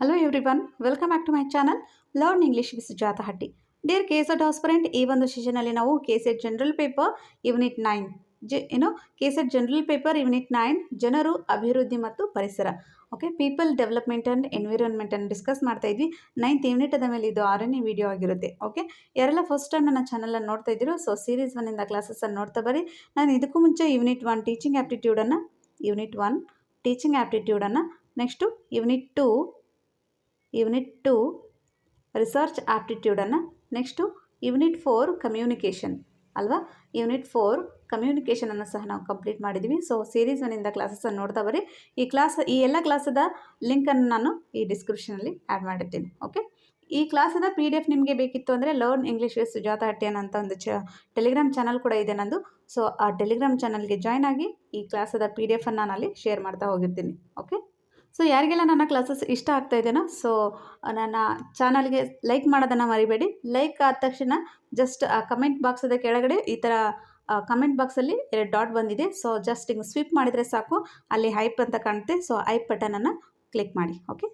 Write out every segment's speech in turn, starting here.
Hello everyone welcome back to my channel learn English with Sujatha Hatti dear K SET ಹಾಸ್ಪರೆಂಟ್ ಈ ಒಂದು ಸೆಷನಲ್ಲಿ ನಾವು K SET general paper unit nine J ಏನು K SET general paper unit nine ಜನರು, ಅಭಿವೃದ್ಧಿ ಮತ್ತು ಪರಿಸರ. Okay people development and ಎನ್ವಿರಾನ್ಮೆಂಟನ್ನು ಡಿಸ್ಕಸ್ ಮಾಡ್ತಾ ಇದ್ವಿ. ನೈನ್ತ್ ಯೂನಿಟ್ ಅದ ಮೇಲೆ ಇದು ಆರನೇ ವಿಡಿಯೋ ಆಗಿರುತ್ತೆ. ಓಕೆ ಯಾರೆಲ್ಲ ಫಸ್ಟ್ ಟೈಮ್ ನನ್ನ ಚಾನಲನ್ನು ನೋಡ್ತಾ ಇದ್ದೀರೋ ಸೊ ಸೀರೀಸ್ ಒನ್ನಿಂದ ಕ್ಲಾಸಸ್ಸನ್ನು ನೋಡ್ತಾ ಬರ್ರಿ ನಾನು ಇದಕ್ಕೂ ಮುಂಚೆ ಯೂನಿಟ್ ಒನ್ ಟೀಚಿಂಗ್ ಆ್ಯಪ್ಟಿಟ್ಯೂಡನ್ನು unit one teaching ಆ್ಯಪ್ಟಿಟ್ಯೂಡನ್ನು next unit two unit two research ಆಪ್ಟಿಟ್ಯೂಡನ್ನು next unit four communication ಅಲ್ವಾ? ಯೂನಿಟ್ ಫೋರ್ ಕಮ್ಯುನಿಕೇಷನನ್ನು ಸಹ ನಾವು ಕಂಪ್ಲೀಟ್ ಮಾಡಿದ್ದೀವಿ ಸೊ ಸೀರೀಸ್ ಒನ್ನಿಂದ ಕ್ಲಾಸಸ್ಸನ್ನು ನೋಡ್ತಾ ಬರ್ರಿ. ಈ ಕ್ಲಾಸ್ ಈ ಎಲ್ಲ ಕ್ಲಾಸದ ಲಿಂಕನ್ನು ನಾನು ಈ ಡಿಸ್ಕ್ರಿಪ್ಷನಲ್ಲಿ ಆ್ಯಡ್ ಮಾಡಿರ್ತೀನಿ ಓಕೆ ಈ ಕ್ಲಾಸದ ಪಿ ಡಿ ಎಫ್ ನಿಮಗೆ ಬೇಕಿತ್ತು ಅಂದರೆ ಲರ್ನ್ ಇಂಗ್ಲೀಷ್ ವಿತ್ ಸುಜಾತ ಹಟ್ಟಿಯನ್ ಅಂತ ಒಂದು ಚ ಟೆಲಿಗ್ರಾಮ್ ಚಾನಲ್ ಕೂಡ ಇದೆ ನಂದು. ಸೊ ಆ ಟೆಲಿಗ್ರಾಮ್ ಚಾನಲ್ಗೆ ಜಾಯ್ನ್ ಆಗಿ ಈ ಕ್ಲಾಸದ ಪಿ ಡಿ ಎಫನ್ನು ನಾನು ಅಲ್ಲಿ ಶೇರ್ ಮಾಡ್ತಾ ಹೋಗಿರ್ತೀನಿ. ಓಕೆ ಸೊ ಯಾರಿಗೆಲ್ಲ ನನ್ನ ಕ್ಲಾಸಸ್ ಇಷ್ಟ ಆಗ್ತಾ ಇದೆಯೋ ಸೊ ನನ್ನ ಚಾನಲ್ಗೆ ಲೈಕ್ ಮಾಡೋದನ್ನು ಮರಿಬೇಡಿ. ಲೈಕ್ ಆದ ತಕ್ಷಣ ಜಸ್ಟ್ ಆ ಕಮೆಂಟ್ ಬಾಕ್ಸದ ಕೆಳಗಡೆ ಈ ಥರ ಕಮೆಂಟ್ ಬಾಕ್ಸಲ್ಲಿ ಎರಡು ಡಾಟ್ ಬಂದಿದೆ. ಸೊ ಜಸ್ಟ್ ಹಿಂಗೆ ಸ್ವೀಪ್ ಮಾಡಿದರೆ ಸಾಕು. ಅಲ್ಲಿ ಹೈಪ್ ಅಂತ ಕಾಣುತ್ತೆ. ಸೊ ಐಪ್ ಬಟನನ್ನು ಕ್ಲಿಕ್ ಮಾಡಿ. ಓಕೆ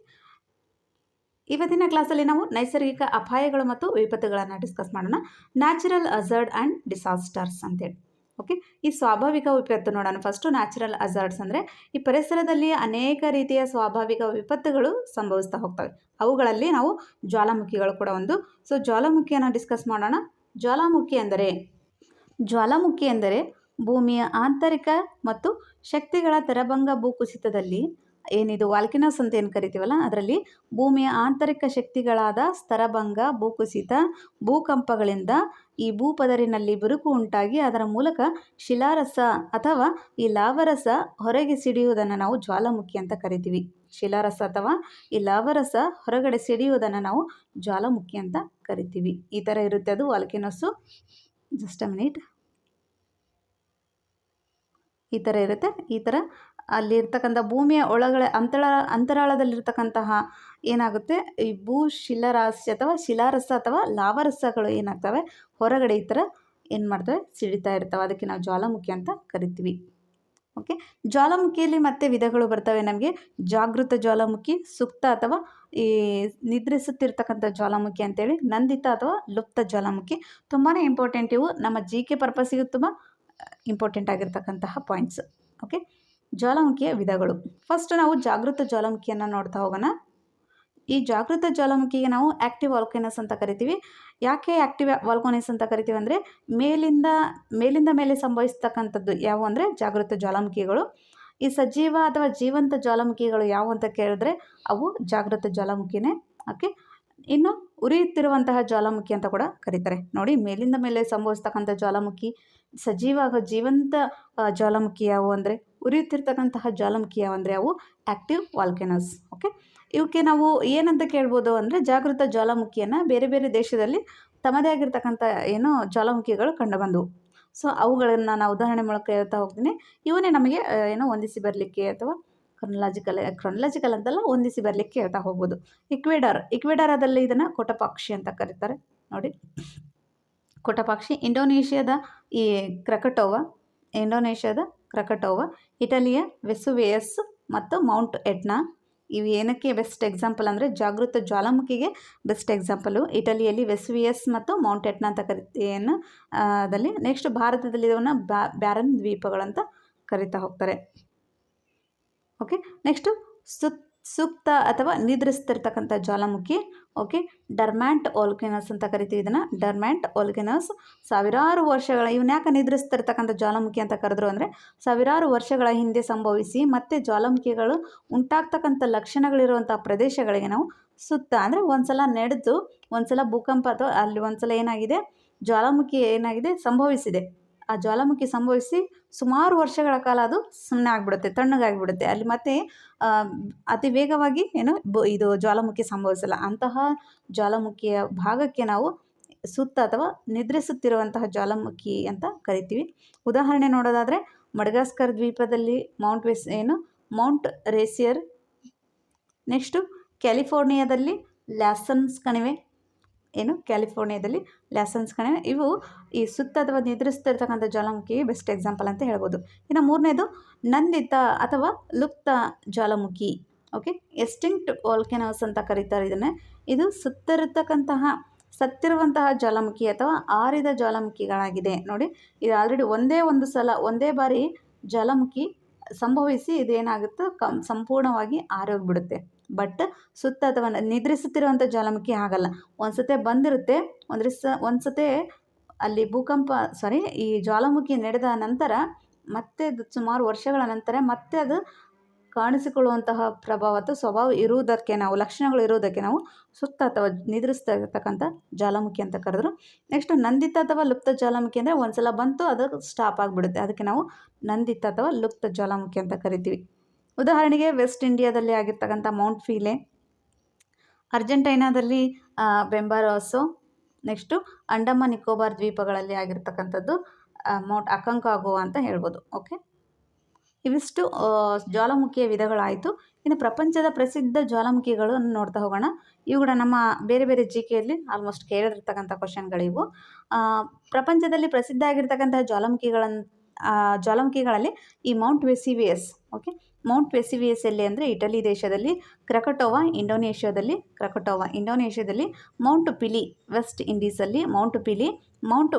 ಇವತ್ತಿನ ಕ್ಲಾಸಲ್ಲಿ ನಾವು ನೈಸರ್ಗಿಕ ಅಪಾಯಗಳು ಮತ್ತು ವಿಪತ್ತುಗಳನ್ನು ಡಿಸ್ಕಸ್ ಮಾಡೋಣ. ನ್ಯಾಚುರಲ್ ಅಜರ್ಡ್ ಆ್ಯಂಡ್ ಡಿಸಾಸ್ಟರ್ಸ್ ಅಂತೇಳಿ ಓಕೆ? ಈ ಸ್ವಾಭಾವಿಕ ವಿಪತ್ತು ನೋಡೋಣ. ಫಸ್ಟು ನ್ಯಾಚುರಲ್ ಅಜಾರ್ಡ್ಸ್ ಅಂದರೆ ಈ ಪರಿಸರದಲ್ಲಿ ಅನೇಕ ರೀತಿಯ ಸ್ವಾಭಾವಿಕ ವಿಪತ್ತುಗಳು ಸಂಭವಿಸ್ತಾ ಹೋಗ್ತವೆ. ಅವುಗಳಲ್ಲಿ ನಾವು ಜ್ವಾಲಾಮುಖಿಗಳು ಕೂಡ ಒಂದು. ಸೊ ಜ್ವಾಲಾಮುಖಿಯನ್ನು ಡಿಸ್ಕಸ್ ಮಾಡೋಣ. ಜ್ವಾಲಾಮುಖಿ ಎಂದರೆ ಜ್ವಾಲಾಮುಖಿ ಎಂದರೆ ಭೂಮಿಯ ಆಂತರಿಕ ಮತ್ತು ಶಕ್ತಿಗಳ ತರಭಂಗ ಭೂಕುಸಿತದಲ್ಲಿ ಏನಿದು ವಾಲ್ಕಿನಸ್ ಅಂತ ಏನು ಕರಿತೀವಲ್ಲ, ಅದರಲ್ಲಿ ಭೂಮಿಯ ಆಂತರಿಕ ಶಕ್ತಿಗಳಾದ ಸ್ತರಭಂಗ ಭೂಕುಸಿತ, ಭೂಕಂಪಗಳಿಂದ ಈ ಭೂಪದರಿನಲ್ಲಿ ಬಿರುಕು ಉಂಟಾಗಿ ಅದರ ಮೂಲಕ ಶಿಲಾರಸ ಅಥವಾ ಈ ಲಾವರಸ ಹೊರಗೆ ಸಿಡಿಯುವುದನ್ನು ನಾವು ಜ್ವಾಲಾಮುಖಿ ಅಂತ ಕರಿತೀವಿ. ಶಿಲಾರಸ ಅಥವಾ ಈ ಲಾವರಸ ಹೊರಗಡೆ ಸಿಡಿಯುವುದನ್ನು ನಾವು ಜ್ವಾಲಾಮುಖಿ ಅಂತ ಕರಿತೀವಿ. ಈ ಥರ ಇರುತ್ತೆ ಅದು ವಾಲ್ಕಿನಸ್ಸು ಜಸ್ಟ್ ಅ ಮಿನಿಟ್. ಈ ಥರ ಇರುತ್ತೆ, ಈ ಥರ ಅಲ್ಲಿರ್ತಕ್ಕಂಥ ಭೂಮಿಯ ಒಳಗಡೆ ಅಂತಳ, ಅಂತರಾಳದಲ್ಲಿರ್ತಕ್ಕಂತಹ ಏನಾಗುತ್ತೆ? ಈ ಭೂ ಶಿಲಾರಾಸ್ಯ ಅಥವಾ ಶಿಲಾರಸ ಅಥವಾ ಲಾವರಸಗಳು ಏನಾಗ್ತವೆ? ಹೊರಗಡೆ ಈ ಥರ ಏನು ಮಾಡ್ತವೆ? ಸಿಡಿತಾ ಇರ್ತವೆ. ಅದಕ್ಕೆ ನಾವು ಜ್ವಾಲಾಮುಖಿ ಅಂತ ಕರಿತೀವಿ. ಓಕೆ ಜ್ವಾಲಾಮುಖಿಯಲ್ಲಿ ಮತ್ತೆ ವಿಧಗಳು ಬರ್ತವೆ ನಮಗೆ. ಜಾಗೃತ ಜ್ವಾಲಾಮುಖಿ, ಸುಪ್ತ ಅಥವಾ ಈ ನಿದ್ರಿಸುತ್ತಿರ್ತಕ್ಕಂಥ ಜ್ವಾಲಾಮುಖಿ ಅಂತೇಳಿ, ನಂದಿತ ಅಥವಾ ಲುಪ್ತ ಜ್ವಾಲಾಮುಖಿ. ತುಂಬಾ ಇಂಪಾರ್ಟೆಂಟ್ ಇವು. ನಮ್ಮ ಜಿ ಕೆ ಪರ್ಪಸ್ಸಿಗೂ ತುಂಬ ಇಂಪಾರ್ಟೆಂಟ್ ಆಗಿರ್ತಕ್ಕಂತಹ ಪಾಯಿಂಟ್ಸ್ ಓಕೆ ಜ್ವಾಲಾಮುಖಿಯ ವಿಧಗಳು. ಫಸ್ಟ್ ನಾವು ಜಾಗೃತ ಜ್ವಾಲಾಮುಖಿಯನ್ನು ನೋಡ್ತಾ ಹೋಗೋಣ. ಈ ಜಾಗೃತ ಜ್ವಾಲಾಮುಖಿಗೆ ನಾವು ಆ್ಯಕ್ಟಿವ್ ವಾಲ್ಕೋನಸ್ ಅಂತ ಕರಿತೀವಿ. ಯಾಕೆ ಆ್ಯಕ್ಟಿವ್ ವಾಲ್ಕೋನಸ್ ಅಂತ ಕರಿತೀವಿ ಅಂದರೆ ಮೇಲಿಂದ ಮೇಲಿಂದ ಮೇಲೆ ಸಂಭವಿಸ್ತಕ್ಕಂಥದ್ದು ಯಾವುವು ಅಂದರೆ ಜಾಗೃತ ಜ್ವಾಲಾಮುಖಿಗಳು. ಈ ಸಜೀವ ಅಥವಾ ಜೀವಂತ ಜ್ವಾಲಾಮುಖಿಗಳು ಯಾವುವು ಅಂತ ಕೇಳಿದ್ರೆ ಅವು ಜಾಗೃತ ಜ್ವಾಲಾಮುಖಿನೇ. ಓಕೆ ಇನ್ನು ಉರಿಯುತ್ತಿರುವಂತಹ ಜ್ವಾಲಾಮುಖಿ ಅಂತ ಕೂಡ ಕರೀತಾರೆ. ನೋಡಿ, ಮೇಲಿಂದ ಮೇಲೆ ಸಂಭವಿಸ್ತಕ್ಕಂಥ ಜ್ವಾಲಾಮುಖಿ ಸಜೀವ ಜೀವಂತ ಜ್ವಾಲಾಮುಖಿ ಯಾವುವು ಅಂದರೆ, ಉರಿಯುತ್ತಿರ್ತಕ್ಕಂತಹ ಜ್ವಾಲಾಮುಖಿ ಯಾವು ಅಂದರೆ, ಅವು ಆ್ಯಕ್ಟಿವ್ ವಾಲ್ಕೆನಸ್. ಓಕೆ? ಇವಕ್ಕೆ ನಾವು ಏನಂತ ಕೇಳ್ಬೋದು ಅಂದರೆ, ಜಾಗೃತ ಜ್ವಾಲಾಮುಖಿಯನ್ನು ಬೇರೆ ಬೇರೆ ದೇಶದಲ್ಲಿ ತಮ್ಮದೇ ಆಗಿರ್ತಕ್ಕಂಥ ಏನು ಜ್ವಾಲಾಮುಖಿಗಳು ಕಂಡುಬಂದವು. ಸೊ, ಅವುಗಳನ್ನು ನಾನು ಉದಾಹರಣೆ ಮೂಲಕ ಹೇಳ್ತಾ ಹೋಗ್ತೀನಿ. ಇವನೇ ನಮಗೆ ಏನೋ ಹೊಂದಿಸಿ ಬರಲಿಕ್ಕೆ ಅಥವಾ ಕ್ರೊನಲಾಜಿಕಲ್ ಕ್ರೊನಲಾಜಿಕಲ್ ಅಂತಲ್ಲ ಹೊಂದಿಸಿ ಬರಲಿಕ್ಕೆ ಹೇಳ್ತಾ ಹೋಗ್ಬೋದು. ಇಕ್ವೇಡರ್ ಇಕ್ವೇಡರದಲ್ಲಿ ಇದನ್ನು ಕೊಟಪಾಕ್ಷಿ ಅಂತ ಕರೀತಾರೆ. ನೋಡಿ. ಕೊಟಪಾಕ್ಷಿ, ಇಂಡೋನೇಷ್ಯಾದ ಈ ಕ್ರಕಟೋವ, ಇಂಡೋನೇಷ್ಯಾದ ಕ್ರಕಟೋವ, ಇಟಲಿಯ ವೆಸುವೇಯಸ್ ಮತ್ತು ಮೌಂಟ್ ಎಟ್ನಾ ಇವು ಏನಕ್ಕೆ ಬೆಸ್ಟ್ ಎಕ್ಸಾಂಪಲ್ ಅಂದರೆ ಜಾಗೃತ ಜ್ವಾಲಾಮುಖಿಗೆ ಬೆಸ್ಟ್ ಎಕ್ಸಾಂಪಲು ಇಟಲಿಯಲ್ಲಿ ವೆಸುವಿಯಸ್ ಮತ್ತು ಮೌಂಟ್ ಎಟ್ನಾ ಅಂತ ಕರಿತೇನು ಅದಲ್ಲಿ ನೆಕ್ಸ್ಟ್ ಭಾರತದಲ್ಲಿ ಇದನ್ನು ಬ್ಯಾರನ್ ದ್ವೀಪಗಳಂತ ಕರಿತಾ ಹೋಗ್ತಾರೆ. ಓಕೆ? ನೆಕ್ಸ್ಟು ಸುತ್, ಸುಪ್ತ ಅಥವಾ ನಿದ್ರಿಸ್ತಿರ್ತಕ್ಕಂಥ ಜ್ವಾಲಾಮುಖಿ, ಓಕೆ? ಡರ್ಮ್ಯಾಂಟ್ ಓಲ್ಕೆನಸ್ ಅಂತ ಕರಿತೀವಿ ಇದನ್ನು. ಡರ್ಮ್ಯಾಂಟ್ ಓಲ್ಕೆನಸ್. ಸಾವಿರಾರು ವರ್ಷಗಳ ಇವನ್ನ ಯಾಕೆ ನಿದ್ರಿಸ್ತಿರ್ತಕ್ಕಂಥ ಜ್ವಾಲಾಮುಖಿ ಅಂತ ಕರೆದ್ರು ಅಂದರೆ, ಸಾವಿರಾರು ವರ್ಷಗಳ ಹಿಂದೆ ಸಂಭವಿಸಿ ಮತ್ತೆ ಜ್ವಾಲಾಮುಖಿಗಳು ಉಂಟಾಗ್ತಕ್ಕಂಥ ಲಕ್ಷಣಗಳಿರುವಂಥ ಪ್ರದೇಶಗಳಿಗೆ ನಾವು ಸುತ್ತ, ಅಂದರೆ ಒಂದು ಸಲ ನಡೆದು ಒಂದು ಸಲ ಭೂಕಂಪ ಅಥವಾ ಅಲ್ಲಿ ಒಂದು ಸಲ ಏನಾಗಿದೆ? ಜ್ವಾಲಾಮುಖಿ ಏನಾಗಿದೆ? ಸಂಭವಿಸಿದೆ. ಆ ಜ್ವಾಲಾಮುಖಿ ಸಂಭವಿಸಿ ಸುಮಾರು ವರ್ಷಗಳ ಕಾಲ ಅದು ಸುಮ್ಮನೆ ಆಗಿಬಿಡುತ್ತೆ, ತಣ್ಣಗಾಗಿಬಿಡುತ್ತೆ. ಅಲ್ಲಿ ಮತ್ತೆ ಅತಿ ವೇಗವಾಗಿ ಏನು ಇದು ಜ್ವಾಲಾಮುಖಿ ಸಂಭವಿಸಲ್ಲ. ಅಂತಹ ಜ್ವಾಲಾಮುಖಿಯ ಭಾಗಕ್ಕೆ ನಾವು ಸುತ್ತ ಅಥವಾ ನಿದ್ರಿಸುತ್ತಿರುವಂತಹ ಜ್ವಾಲಾಮುಖಿ ಅಂತ ಕರಿತೀವಿ. ಉದಾಹರಣೆ ನೋಡೋದಾದರೆ, ಮಡಗಾಸ್ಕರ್ ದ್ವೀಪದಲ್ಲಿ ಮೌಂಟ್ ವೆಸ್, ಏನು, ಮೌಂಟ್ ರೇಸಿಯರ್, ನೆಕ್ಸ್ಟು ಕ್ಯಾಲಿಫೋರ್ನಿಯಾದಲ್ಲಿ ಲ್ಯಾಸನ್ಸ್ ಕಣಿವೆ. ಏನು ಕ್ಯಾಲಿಫೋರ್ನಿಯಾದಲ್ಲಿ ಲ್ಯಾಸನ್ಸ್ ಕಣೆ ಇವು ಈ ಸುತ್ತ ಅಥವಾ ನಿದ್ರಿಸ್ತಿರ್ತಕ್ಕಂಥ ಜ್ವಾಲಾಮುಖಿ ಬೆಸ್ಟ್ ಎಕ್ಸಾಂಪಲ್ ಅಂತ ಹೇಳ್ಬೋದು. ಇನ್ನು ಮೂರನೇದು ನಂದಿತ ಅಥವಾ ಲುಪ್ತ ಜ್ವಾಲಾಮುಖಿ. ಓಕೆ ಎಸ್ಟಿಂಕ್ಟ್ ವಾಲ್ಕೆನೋಸ್ ಅಂತ ಕರೀತಾರೆ ಇದನ್ನು. ಇದು ಸುತ್ತಿರತಕ್ಕಂತಹ ಸತ್ತಿರುವಂತಹ ಜ್ವಾಲಾಮುಖಿ ಅಥವಾ ಆರಿದ ಜ್ವಾಲಾಮುಖಿಗಳಾಗಿದೆ. ನೋಡಿ, ಇದು ಆಲ್ರೆಡಿ ಒಂದೇ ಒಂದು ಸಲ, ಒಂದೇ ಬಾರಿ ಜ್ವಾಲಾಮುಖಿ ಸಂಭವಿಸಿ ಇದೇನಾಗುತ್ತೋ, ಕಂ ಸಂಪೂರ್ಣವಾಗಿ ಆರೋಗ್ಬಿಡುತ್ತೆ ಬಟ್ ಸುತ್ತ ಅಥವಾ ನಿದ್ರಿಸುತ್ತಿರುವಂಥ ಜ್ವಾಲಾಮುಖಿ ಆಗಲ್ಲ. ಒಂದು ಸತೆ ಬಂದಿರುತ್ತೆ ಒಂದು ಸ ಒಂದು ಅಲ್ಲಿ ಭೂಕಂಪ ಸಾರಿ ಈ ಜ್ವಾಲಾಮುಖಿ ನಡೆದ ನಂತರ ಮತ್ತೆ ಸುಮಾರು ವರ್ಷಗಳ ನಂತರ ಮತ್ತೆ ಅದು ಕಾಣಿಸಿಕೊಳ್ಳುವಂತಹ ಪ್ರಭಾವ ಅಥವಾ ಸ್ವಭಾವ ಇರುವುದಕ್ಕೆ ನಾವು, ಲಕ್ಷಣಗಳು ಇರುವುದಕ್ಕೆ ನಾವು ಸುತ್ತ ಅಥವಾ ನಿದ್ರಿಸ್ತಾ ಇರತಕ್ಕಂಥ ಜ್ವಾಲಾಮುಖಿ ಅಂತ ಕರೆದ್ರು. ನೆಕ್ಸ್ಟ್ ನಂದಿತ ಅಥವಾ ಲುಪ್ತ ಜ್ವಾಲಾಮುಖಿ ಅಂದರೆ ಒಂದ್ಸಲ ಬಂತು ಅದು ಸ್ಟಾಪ್ ಆಗಿಬಿಡುತ್ತೆ. ಅದಕ್ಕೆ ನಾವು ನಂದಿತ ಅಥವಾ ಲುಪ್ತ ಜ್ವಾಲಾಮುಖಿ ಅಂತ ಕರಿತೀವಿ. ಉದಾಹರಣೆಗೆ ವೆಸ್ಟ್ ಇಂಡಿಯಾದಲ್ಲಿ ಆಗಿರ್ತಕ್ಕಂಥ ಮೌಂಟ್ ಫೀಲೆ, ಅರ್ಜೆಂಟೈನಾದಲ್ಲಿ ಬೆಂಬಾರಾಸೋ ನೆಕ್ಸ್ಟು ಅಂಡಮಾನ್ ನಿಕೋಬಾರ್ ದ್ವೀಪಗಳಲ್ಲಿ ಆಗಿರ್ತಕ್ಕಂಥದ್ದು ಮೌಂಟ್ ಅಕಂಕಾಗೋ ಅಂತ ಹೇಳ್ಬೋದು, ಓಕೆ? ಇವಿಷ್ಟು ಜ್ವಾಲಾಮುಖಿಯ ವಿಧಗಳಾಯಿತು. ಇನ್ನು ಪ್ರಪಂಚದ ಪ್ರಸಿದ್ಧ ಜ್ವಾಲಾಮುಖಿಗಳನ್ನು ನೋಡ್ತಾ ಹೋಗೋಣ. ಇವುಗಳ ನಮ್ಮ ಬೇರೆ ಬೇರೆ ಜಿ ಕೆಯಲ್ಲಿ ಆಲ್ಮೋಸ್ಟ್ ಕೇಳಿರ್ತಕ್ಕಂಥ ಕ್ವಶನ್ಗಳಿವು ಪ್ರಪಂಚದಲ್ಲಿ ಪ್ರಸಿದ್ಧ ಆಗಿರ್ತಕ್ಕಂಥ ಜ್ವಾಲಾಮುಖಿಗಳನ್ನು ಜ್ವಾಲಾಮುಖಿಗಳಲ್ಲಿ ಈ mount Vesuvius, okay? Mount Vesuvius ಎಲ್ಲಿ ಅಂದರೆ ಇಟಲಿ ದೇಶದಲ್ಲಿ, ಕ್ರಕಟೋವಾ ಇಂಡೋನೇಷ್ಯಾದಲ್ಲಿ ಕ್ರಕಟೋವಾ ಇಂಡೋನೇಷ್ಯಾದಲ್ಲಿ, ಮೌಂಟ್ ಪಿಲಿ ವೆಸ್ಟ್ ಇಂಡೀಸಲ್ಲಿ, ಮೌಂಟ್ ಪಿಲಿ, ಮೌಂಟ್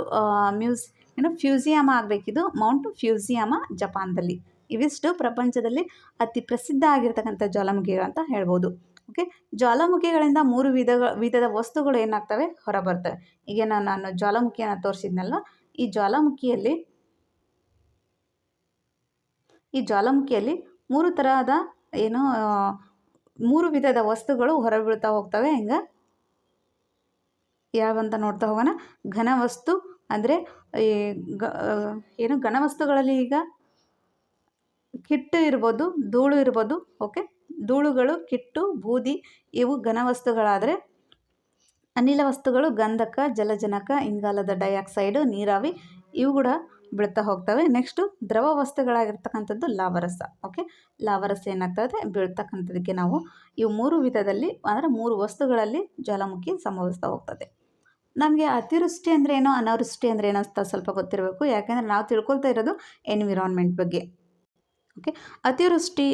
ಮ್ಯೂಸ್, ಏನು ಫ್ಯೂಸಿಯಾಮ ಆಗಬೇಕಿದು, ಮೌಂಟ್ ಫ್ಯೂಸಿಯಾಮ ಜಪಾನ್ದಲ್ಲಿ. ಇವಿಷ್ಟು ಪ್ರಪಂಚದಲ್ಲಿ ಅತಿ ಪ್ರಸಿದ್ಧ ಆಗಿರ್ತಕ್ಕಂಥ ಜ್ವಾಲಾಮುಖಿಗಳು ಅಂತ ಹೇಳ್ಬೋದು. ಓಕೆ, ಜ್ವಾಲಾಮುಖಿಗಳಿಂದ ಮೂರು ವಿಧ ವಿಧದ ವಸ್ತುಗಳು ಏನಾಗ್ತವೆ? ಹೊರಬರ್ತವೆ. ಈಗ ನಾನು ನಾನು ಜ್ವಾಲಾಮುಖಿಯನ್ನು ತೋರಿಸಿದ್ನಲ್ಲ ಈ ಜ್ವಾಲಾಮುಖಿಯಲ್ಲಿ ಈ ಜ್ವಾಲಾಮುಖಿಯಲ್ಲಿ ಮೂರು ತರಹದ ಏನು ಮೂರು ವಿಧದ ವಸ್ತುಗಳು ಹೊರಬೀಳ್ತಾ ಹೋಗ್ತವೆ. ಹಿಂಗೆ? ಯಾವಂತ ನೋಡ್ತಾ ಹೋಗೋಣ. ಘನವಸ್ತು ಅಂದರೆ, ಈ ಗ ಏನು ಘನವಸ್ತುಗಳಲ್ಲಿ ಈಗ ಕಿಟ್ಟು ಇರ್ಬೋದು, ಧೂಳು ಇರ್ಬೋದು, ಓಕೆ? ಧೂಳುಗಳು, ಕಿಟ್ಟು, ಬೂದಿ, ಇವು ಘನವಸ್ತುಗಳಾದರೆ ಅನಿಲ ವಸ್ತುಗಳು ಗಂಧಕ, ಜಲಜನಕ, ಇಂಗಾಲದ ಡೈಆಕ್ಸೈಡು, ನೀರಾವಿ, ಇವು ಕೂಡ ಬೀಳ್ತಾ ಹೋಗ್ತವೆ. ನೆಕ್ಸ್ಟು ದ್ರವ ವಸ್ತುಗಳಾಗಿರ್ತಕ್ಕಂಥದ್ದು ಲಾವರಸ. ಓಕೆ ಲಾವರಸ ಏನಾಗ್ತದೆ? ಬೀಳ್ತಕ್ಕಂಥದಕ್ಕೆ ನಾವು ಇವು ಮೂರು ವಿಧದಲ್ಲಿ, ಅಂದರೆ ಮೂರು ವಸ್ತುಗಳಲ್ಲಿ ಜ್ವಾಲಾಮುಖಿ ಸಂಭವಿಸ್ತಾ ಹೋಗ್ತದೆ. ನಮಗೆ ಅತಿವೃಷ್ಟಿ ಅಂದರೆ ಏನೋ, ಅನಾವೃಷ್ಟಿ ಅಂದರೆ ಏನೋ ಅಂತ ಸ್ವಲ್ಪ ಗೊತ್ತಿರಬೇಕು. ಯಾಕೆಂದರೆ ನಾವು ತಿಳ್ಕೊಳ್ತಾ ಇರೋದು ಎನ್ವಿರಾನ್ಮೆಂಟ್ ಬಗ್ಗೆ. ಓಕೆ ಅತಿವೃಷ್ಟಿ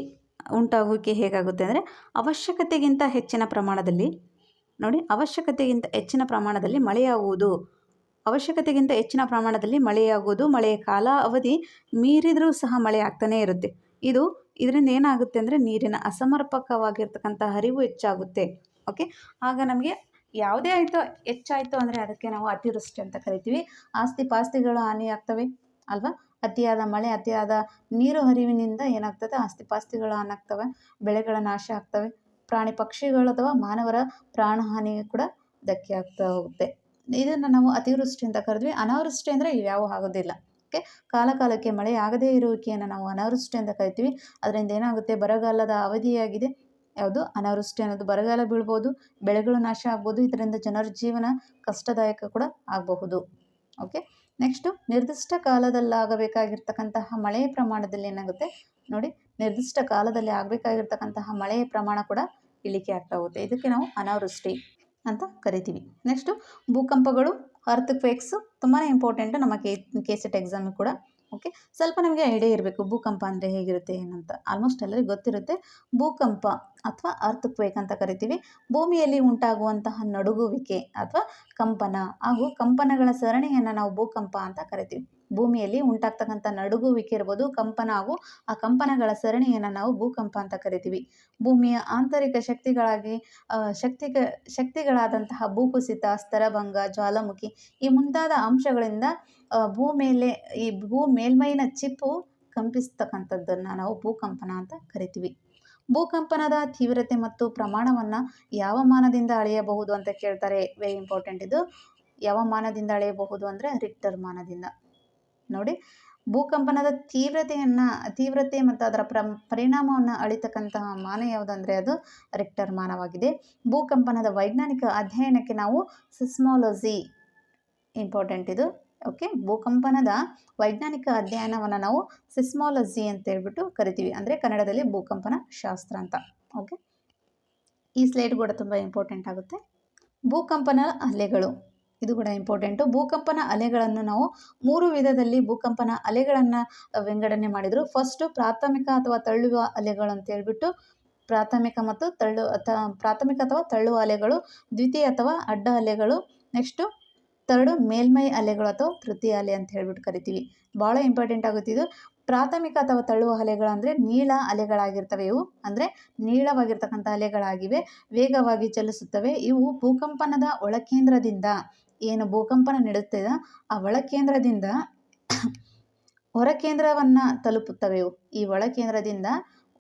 ಉಂಟಾಗೋಕ್ಕೆ ಹೇಗಾಗುತ್ತೆ ಅಂದರೆ, ಅವಶ್ಯಕತೆಗಿಂತ ಹೆಚ್ಚಿನ ಪ್ರಮಾಣದಲ್ಲಿ, ನೋಡಿ, ಅವಶ್ಯಕತೆಗಿಂತ ಹೆಚ್ಚಿನ ಪ್ರಮಾಣದಲ್ಲಿ ಮಳೆಯಾಗುವುದು. ಅವಶ್ಯಕತೆಗಿಂತ ಹೆಚ್ಚಿನ ಪ್ರಮಾಣದಲ್ಲಿ ಮಳೆಯಾಗುವುದು, ಮಳೆಯ ಕಾಲ ಅವಧಿ ಮೀರಿದರೂ ಸಹ ಮಳೆ ಆಗ್ತಾನೇ ಇರುತ್ತೆ. ಇದು ಇದರಿಂದ ಏನಾಗುತ್ತೆ ಅಂದರೆ ನೀರಿನ ಅಸಮರ್ಪಕವಾಗಿರ್ತಕ್ಕಂಥ ಹರಿವು ಹೆಚ್ಚಾಗುತ್ತೆ. ಓಕೆ? ಆಗ ನಮಗೆ ಯಾವುದೇ ಆಯಿತು, ಹೆಚ್ಚಾಯಿತು ಅಂದರೆ ಅದಕ್ಕೆ ನಾವು ಅತಿವೃಷ್ಟಿ ಅಂತ ಕರಿತೀವಿ. ಆಸ್ತಿ ಪಾಸ್ತಿಗಳು ಹಾನಿ ಆಗ್ತವೆ ಅಲ್ವಾ? ಅತಿಯಾದ ಮಳೆ, ಅತಿಯಾದ ನೀರು ಹರಿವಿನಿಂದ ಏನಾಗ್ತದೆ? ಆಸ್ತಿ ಪಾಸ್ತಿಗಳು ಹಾನಾಗ್ತವೆ, ಬೆಳೆಗಳ ನಾಶ ಆಗ್ತವೆ. ಪ್ರಾಣಿ ಪಕ್ಷಿಗಳು ಅಥವಾ ಮಾನವರ ಪ್ರಾಣಹಾನಿ ಕೂಡ ಧಕ್ಕೆ ಆಗ್ತಾ ಹೋಗುತ್ತೆ. ಇದನ್ನು ನಾವು ಅತಿವೃಷ್ಟಿ ಅಂತ ಕರೆದ್ವಿ. ಅನಾವೃಷ್ಟಿ ಅಂದರೆ ಯಾವ ಆಗೋದಿಲ್ಲ. ಓಕೆ ಕಾಲ ಕಾಲಕ್ಕೆ ಮಳೆ ಆಗದೇ ಇರುವಿಕೆಯನ್ನು ನಾವು ಅನಾವೃಷ್ಟಿ ಅಂತ ಕರಿತೀವಿ. ಅದರಿಂದ ಏನಾಗುತ್ತೆ? ಬರಗಾಲದ ಅವಧಿಯಾಗಿದೆ. ಯಾವುದು? ಅನಾವೃಷ್ಟಿ ಅನ್ನೋದು. ಬರಗಾಲ ಬೀಳ್ಬೋದು, ಬೆಳೆಗಳು ನಾಶ ಆಗ್ಬೋದು. ಇದರಿಂದ ಜನರ ಜೀವನ ಕಷ್ಟದಾಯಕ ಕೂಡ ಆಗಬಹುದು. ಓಕೆ ನೆಕ್ಸ್ಟು ನಿರ್ದಿಷ್ಟ ಕಾಲದಲ್ಲಾಗಬೇಕಾಗಿರ್ತಕ್ಕಂತಹ ಮಳೆಯ ಪ್ರಮಾಣದಲ್ಲಿ ಏನಾಗುತ್ತೆ? ನೋಡಿ, ನಿರ್ದಿಷ್ಟ ಕಾಲದಲ್ಲಿ ಆಗಬೇಕಾಗಿರ್ತಕ್ಕಂತಹ ಮಳೆಯ ಪ್ರಮಾಣ ಕೂಡ ಇಳಿಕೆ ಆಗ್ತಾ ಹೋಗುತ್ತೆ. ಇದಕ್ಕೆ ನಾವು ಅನಾವೃಷ್ಟಿ ಅಂತ ಕರಿತೀವಿ. ನೆಕ್ಸ್ಟು ಭೂಕಂಪಗಳು ಅರ್ತ್ ಕ್ವೇಕ್ಸು ತುಂಬಾ ಇಂಪಾರ್ಟೆಂಟು ನಮ್ಮ ಕೆ ಕೆ ಸೆಟ್ ಎಕ್ಸಾಮಿಗೆ ಕೂಡ. ಓಕೆ ಸ್ವಲ್ಪ ನಮಗೆ ಐಡಿಯಾ ಇರಬೇಕು ಭೂಕಂಪ ಅಂದರೆ ಹೇಗಿರುತ್ತೆ ಏನಂತ. ಆಲ್ಮೋಸ್ಟ್ ಎಲ್ಲರಿಗೂ ಗೊತ್ತಿರುತ್ತೆ. ಭೂಕಂಪ ಅಥವಾ ಅರ್ತ್ ಕ್ವೇಕ್ ಅಂತ ಕರಿತೀವಿ. ಭೂಮಿಯಲ್ಲಿ ಉಂಟಾಗುವಂತಹ ನಡುಗುವಿಕೆ ಅಥವಾ ಕಂಪನ. ಹಾಗೂ ಕಂಪನಗಳ ಸರಣಿಯನ್ನು ನಾವು ಭೂಕಂಪ ಅಂತ ಕರಿತೀವಿ. ಭೂಮಿಯಲ್ಲಿ ಉಂಟಾಗ್ತಕ್ಕಂಥ ನಡುಗುವಿಕೆ ಇರ್ಬೋದು, ಕಂಪನ ಹಾಗೂ ಆ ಕಂಪನಗಳ ಸರಣಿಯನ್ನು ನಾವು ಭೂಕಂಪ ಅಂತ ಕರಿತೀವಿ. ಭೂಮಿಯ ಆಂತರಿಕ ಶಕ್ತಿಗಳಾಗಿ ಶಕ್ತಿಗ ಶಕ್ತಿಗಳಾದಂತಹ ಭೂಕುಸಿತ ಸ್ತರಭಂಗ ಜ್ವಾಲಾಮುಖಿ ಈ ಮುಂತಾದ ಅಂಶಗಳಿಂದ ಭೂ ಮೇಲೆ ಈ ಭೂ ಮೇಲ್ಮೈನ ಚಿಪ್ಪು ಕಂಪಿಸ್ತಕ್ಕಂಥದ್ದನ್ನು ನಾವು ಭೂಕಂಪನ ಅಂತ ಕರಿತೀವಿ. ಭೂಕಂಪನದ ತೀವ್ರತೆ ಮತ್ತು ಪ್ರಮಾಣವನ್ನು ಯಾವ ಮಾನದಿಂದ ಅಳೆಯಬಹುದು ಅಂತ ಕೇಳ್ತಾರೆ. ವೆರಿ ಇಂಪಾರ್ಟೆಂಟ್ ಇದು. ಯಾವ ಮಾನದಿಂದ ಅಳೆಯಬಹುದು ಅಂದರೆ ರಿಕ್ಟರ್ ಮಾನದಿಂದ. ನೋಡಿ, ಭೂಕಂಪನದ ತೀವ್ರತೆಯನ್ನು, ತೀವ್ರತೆ ಮತ್ತು ಅದರ ಪ್ರ, ಪರಿಣಾಮವನ್ನು ಅಳಿತಕ್ಕಂತಹ ಮಾನ ಯಾವುದಂದರೆ ಅದು ರಿಕ್ಟರ್ ಮಾನವಾಗಿದೆ. ಭೂಕಂಪನದ ವೈಜ್ಞಾನಿಕ ಅಧ್ಯಯನಕ್ಕೆ ನಾವು ಸಿಸ್ಮಾಲಜಿ ಇಂಪಾರ್ಟೆಂಟ್ ಇದು. ಓಕೆ, ಭೂಕಂಪನದ ವೈಜ್ಞಾನಿಕ ಅಧ್ಯಯನವನ್ನು ನಾವು ಸಿಸ್ಮಾಲಜಿ ಅಂತ ಹೇಳ್ಬಿಟ್ಟು ಕರಿತೀವಿ. ಅಂದರೆ ಕನ್ನಡದಲ್ಲಿ ಭೂಕಂಪನ ಶಾಸ್ತ್ರ ಅಂತ. ಓಕೆ, ಈ ಸ್ಲೈಡ್ ಕೂಡ ತುಂಬ ಇಂಪಾರ್ಟೆಂಟ್ ಆಗುತ್ತೆ. ಭೂಕಂಪನ ಅಲೆಗಳು ಇದು ಕೂಡ ಇಂಪಾರ್ಟೆಂಟು ಭೂಕಂಪನ ಅಲೆಗಳನ್ನು ನಾವು ಮೂರು ವಿಧದಲ್ಲಿ ಭೂಕಂಪನ ಅಲೆಗಳನ್ನು ವಿಂಗಡಣೆ ಮಾಡಿದರು. ಫಸ್ಟು ಪ್ರಾಥಮಿಕ ಅಥವಾ ತಳ್ಳುವ ಅಲೆಗಳು ಅಂತ ಹೇಳ್ಬಿಟ್ಟು ಪ್ರಾಥಮಿಕ ಮತ್ತು ತಳ್ಳು ಅಥ ಪ್ರಾಥಮಿಕ ಅಥವಾ ತಳ್ಳುವ ಅಲೆಗಳು, ದ್ವಿತೀಯ ಅಥವಾ ಅಡ್ಡ ಅಲೆಗಳು ನೆಕ್ಸ್ಟು ತರ್ಡು ಮೇಲ್ಮೈ ಅಲೆಗಳು ಅಥವಾ ತೃತೀಯ ಅಲೆ ಅಂತ ಹೇಳ್ಬಿಟ್ಟು ಕರಿತೀವಿ. ಭಾಳ ಇಂಪಾರ್ಟೆಂಟ್ ಆಗುತ್ತೆ ಇದು. ಪ್ರಾಥಮಿಕ ಅಥವಾ ತಳ್ಳುವ ಅಲೆಗಳು ಅಂದರೆ ನೀಳ ಅಲೆಗಳಾಗಿರ್ತವೆ. ಇವು ಅಂದರೆ ನೀಳವಾಗಿರ್ತಕ್ಕಂಥ ಅಲೆಗಳಾಗಿವೆ. ವೇಗವಾಗಿ ಚಲಿಸುತ್ತವೆ. ಇವು ಭೂಕಂಪನದ ಒಳಕೇಂದ್ರದಿಂದ ಏನು ಭೂಕಂಪನ ನೀಡುತ್ತದೆ ಆ ಒಳಕೇಂದ್ರದಿಂದ ಹೊರಕೇಂದ್ರವನ್ನು ತಲುಪುತ್ತವೆ ಇವು. ಈ ಒಳಕೇಂದ್ರದಿಂದ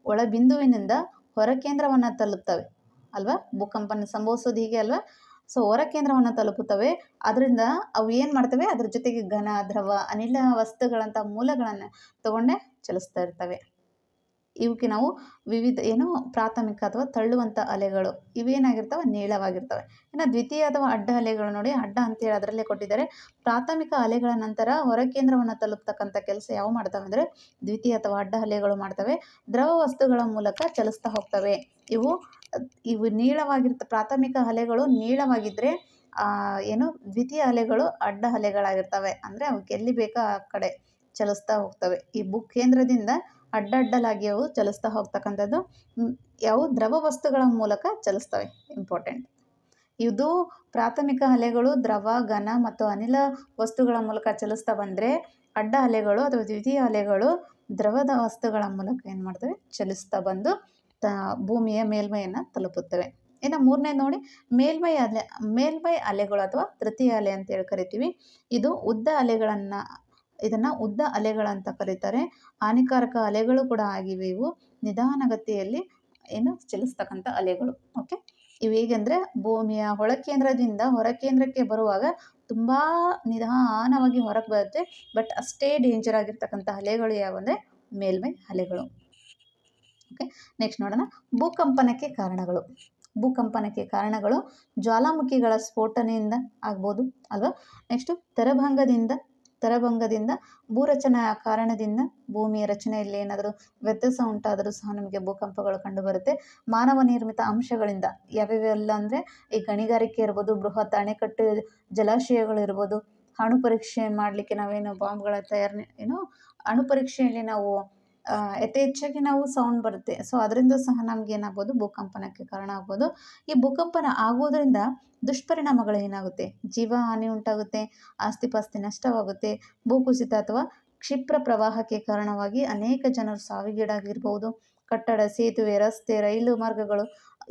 ಒಳಬಿಂದುವಿನಿಂದ ಹೊರಕೇಂದ್ರವನ್ನು ತಲುಪ್ತವೆ ಅಲ್ವಾ? ಭೂಕಂಪನ ಸಂಭವಿಸೋದು ಹೀಗೆ ಅಲ್ವಾ? ಸೊ ಹೊರ ಕೇಂದ್ರವನ್ನು ತಲುಪುತ್ತವೆ. ಅದರಿಂದ ಅವು ಏನು ಮಾಡ್ತವೆ? ಅದ್ರ ಜೊತೆಗೆ ಘನ, ದ್ರವ, ಅನಿಲ ವಸ್ತುಗಳಂಥ ಮೂಲಗಳನ್ನು ತಗೊಂಡೇ ಚಲಿಸ್ತಾ ಇರ್ತವೆ. ಇವಕ್ಕೆ ನಾವು ವಿವಿಧ ಏನು ಪ್ರಾಥಮಿಕ ಅಥವಾ ತಳ್ಳುವಂಥ ಅಲೆಗಳು ಇವೇನಾಗಿರ್ತವೆ? ನೀಳವಾಗಿರ್ತವೆ. ಇನ್ನು ದ್ವಿತೀಯ ಅಥವಾ ಅಡ್ಡ ಅಲೆಗಳು ನೋಡಿ, ಅಡ್ಡ ಅಂತೇಳಿ ಅದರಲ್ಲೇ ಕೊಟ್ಟಿದ್ದಾರೆ. ಪ್ರಾಥಮಿಕ ಅಲೆಗಳ ನಂತರ ಹೊರಕೇಂದ್ರವನ್ನು ತಲುಪ್ತಕ್ಕಂಥ ಕೆಲಸ ಯಾವ ಮಾಡ್ತವೆ ಅಂದರೆ, ದ್ವಿತೀಯ ಅಥವಾ ಅಡ್ಡ ಅಲೆಗಳು ಮಾಡ್ತವೆ. ದ್ರವ ವಸ್ತುಗಳ ಮೂಲಕ ಚಲಿಸ್ತಾ ಹೋಗ್ತವೆ. ಇವು ಇವು ನೀಳವಾಗಿರ್ತ, ಪ್ರಾಥಮಿಕ ಅಲೆಗಳು ನೀಳವಾಗಿದ್ದರೆ ಏನು, ದ್ವಿತೀಯ ಅಲೆಗಳು ಅಡ್ಡ ಅಲೆಗಳಾಗಿರ್ತವೆ. ಅಂದರೆ ಅವಕ್ಕೆ ಎಲ್ಲಿ ಬೇಕೋ ಆ ಕಡೆ ಚಲಿಸ್ತಾ ಹೋಗ್ತವೆ. ಈ ಭೂ ಕೇಂದ್ರದಿಂದ ಅಡ್ಡಡ್ಡಲಾಗಿ ಅವು ಚಲಿಸ್ತಾ ಹೋಗ್ತಕ್ಕಂಥದ್ದು. ಯಾವ ದ್ರವ ವಸ್ತುಗಳ ಮೂಲಕ ಚಲಿಸ್ತವೆ. ಇಂಪಾರ್ಟೆಂಟ್. ಇದು ಪ್ರಾಥಮಿಕ ಅಲೆಗಳು ದ್ರವ, ಘನ ಮತ್ತು ಅನಿಲ ವಸ್ತುಗಳ ಮೂಲಕ ಚಲಿಸ್ತಾ ಬಂದರೆ ಅಡ್ಡ ಅಲೆಗಳು ಅಥವಾ ದ್ವಿತೀಯ ಅಲೆಗಳು ದ್ರವದ ವಸ್ತುಗಳ ಮೂಲಕ ಏನು ಮಾಡ್ತವೆ? ಚಲಿಸ್ತಾ ಬಂದು ತ, ಭೂಮಿಯ ಮೇಲ್ಮೈಯನ್ನು ತಲುಪುತ್ತವೆ. ಇನ್ನು ಮೂರನೇ ನೋಡಿ, ಮೇಲ್ಮೈ ಅಲೆ, ಮೇಲ್ಮೈ ಅಲೆಗಳು ಅಥವಾ ತೃತೀಯ ಅಲೆ ಅಂತೇಳಿ ಕರಿತೀವಿ. ಇದು ಉದ್ದ ಅಲೆಗಳನ್ನು ಇದನ್ನು ಉದ್ದ ಅಲೆಗಳಂತ ಕರೀತಾರೆ. ಹಾನಿಕಾರಕ ಅಲೆಗಳು ಕೂಡ ಆಗಿವೆ ಇವು. ನಿಧಾನಗತಿಯಲ್ಲಿ ಏನು ಚಲಿಸ್ತಕ್ಕಂಥ ಅಲೆಗಳು. ಓಕೆ ಇವು ಹೇಗೆಂದರೆ ಭೂಮಿಯ ಒಳಕೇಂದ್ರದಿಂದ ಹೊರಕೇಂದ್ರಕ್ಕೆ ಬರುವಾಗ ತುಂಬ ನಿಧಾನವಾಗಿ ಹೊರಗೆ ಬರುತ್ತೆ. ಬಟ್ ಅಷ್ಟೇ ಡೇಂಜರ್ ಆಗಿರ್ತಕ್ಕಂಥ ಅಲೆಗಳು ಯಾವುವಂದರೆ ಮೇಲ್ಮೈ ಅಲೆಗಳು. ಓಕೆ ನೆಕ್ಸ್ಟ್ ನೋಡೋಣ. ಭೂಕಂಪನಕ್ಕೆ ಕಾರಣಗಳು. ಭೂಕಂಪನಕ್ಕೆ ಕಾರಣಗಳು ಜ್ವಾಲಾಮುಖಿಗಳ ಸ್ಫೋಟನೆಯಿಂದ ಆಗ್ಬೋದು. ಅಲ್ವಾ? ನೆಕ್ಸ್ಟು ತೆರಭಂಗದಿಂದ ತರಭಂಗದಿಂದ ಭೂರಚನೆಯ ಕಾರಣದಿಂದ ಭೂಮಿಯ ರಚನೆಯಲ್ಲಿ ಏನಾದರೂ ವ್ಯತ್ಯಾಸ ಉಂಟಾದರೂ ಸಹ ನಮಗೆ ಭೂಕಂಪಗಳು ಕಂಡುಬರುತ್ತೆ. ಮಾನವ ನಿರ್ಮಿತ ಅಂಶಗಳಿಂದ ಯಾವ್ಯಾವೆಲ್ಲ ಅಂದರೆ, ಈ ಗಣಿಗಾರಿಕೆ ಇರ್ಬೋದು, ಬೃಹತ್ ಅಣೆಕಟ್ಟು ಜಲಾಶಯಗಳು ಇರ್ಬೋದು, ಅಣು ಪರೀಕ್ಷೆ ಮಾಡಲಿಕ್ಕೆ ನಾವೇನು ಬಾಂಬ್ಗಳ ತಯಾರನೆ ಏನು, ಅಣು ಪರೀಕ್ಷೆಯಲ್ಲಿ ನಾವು ಯಥೇಚ್ಛಾಗಿ ನಾವು ಸೌಂಡ್ ಬರುತ್ತೆ. ಸೊ ಅದರಿಂದ ಸಹ ನಮ್ಗೆ ಏನಾಗ್ಬೋದು, ಭೂಕಂಪನಕ್ಕೆ ಕಾರಣ ಆಗ್ಬೋದು. ಈ ಭೂಕಂಪನ ಆಗೋದ್ರಿಂದ ದುಷ್ಪರಿಣಾಮಗಳು ಏನಾಗುತ್ತೆ? ಜೀವ ಹಾನಿ ಉಂಟಾಗುತ್ತೆ ಆಸ್ತಿ ಪಾಸ್ತಿ ನಷ್ಟವಾಗುತ್ತೆ, ಭೂಕುಸಿತ ಅಥವಾ ಕ್ಷಿಪ್ರ ಪ್ರವಾಹಕ್ಕೆ ಕಾರಣವಾಗಿ ಅನೇಕ ಜನರು ಸಾವಿಗೀಡಾಗಿರ್ಬೋದು. ಕಟ್ಟಡ, ಸೇತುವೆ, ರಸ್ತೆ, ರೈಲು ಮಾರ್ಗಗಳು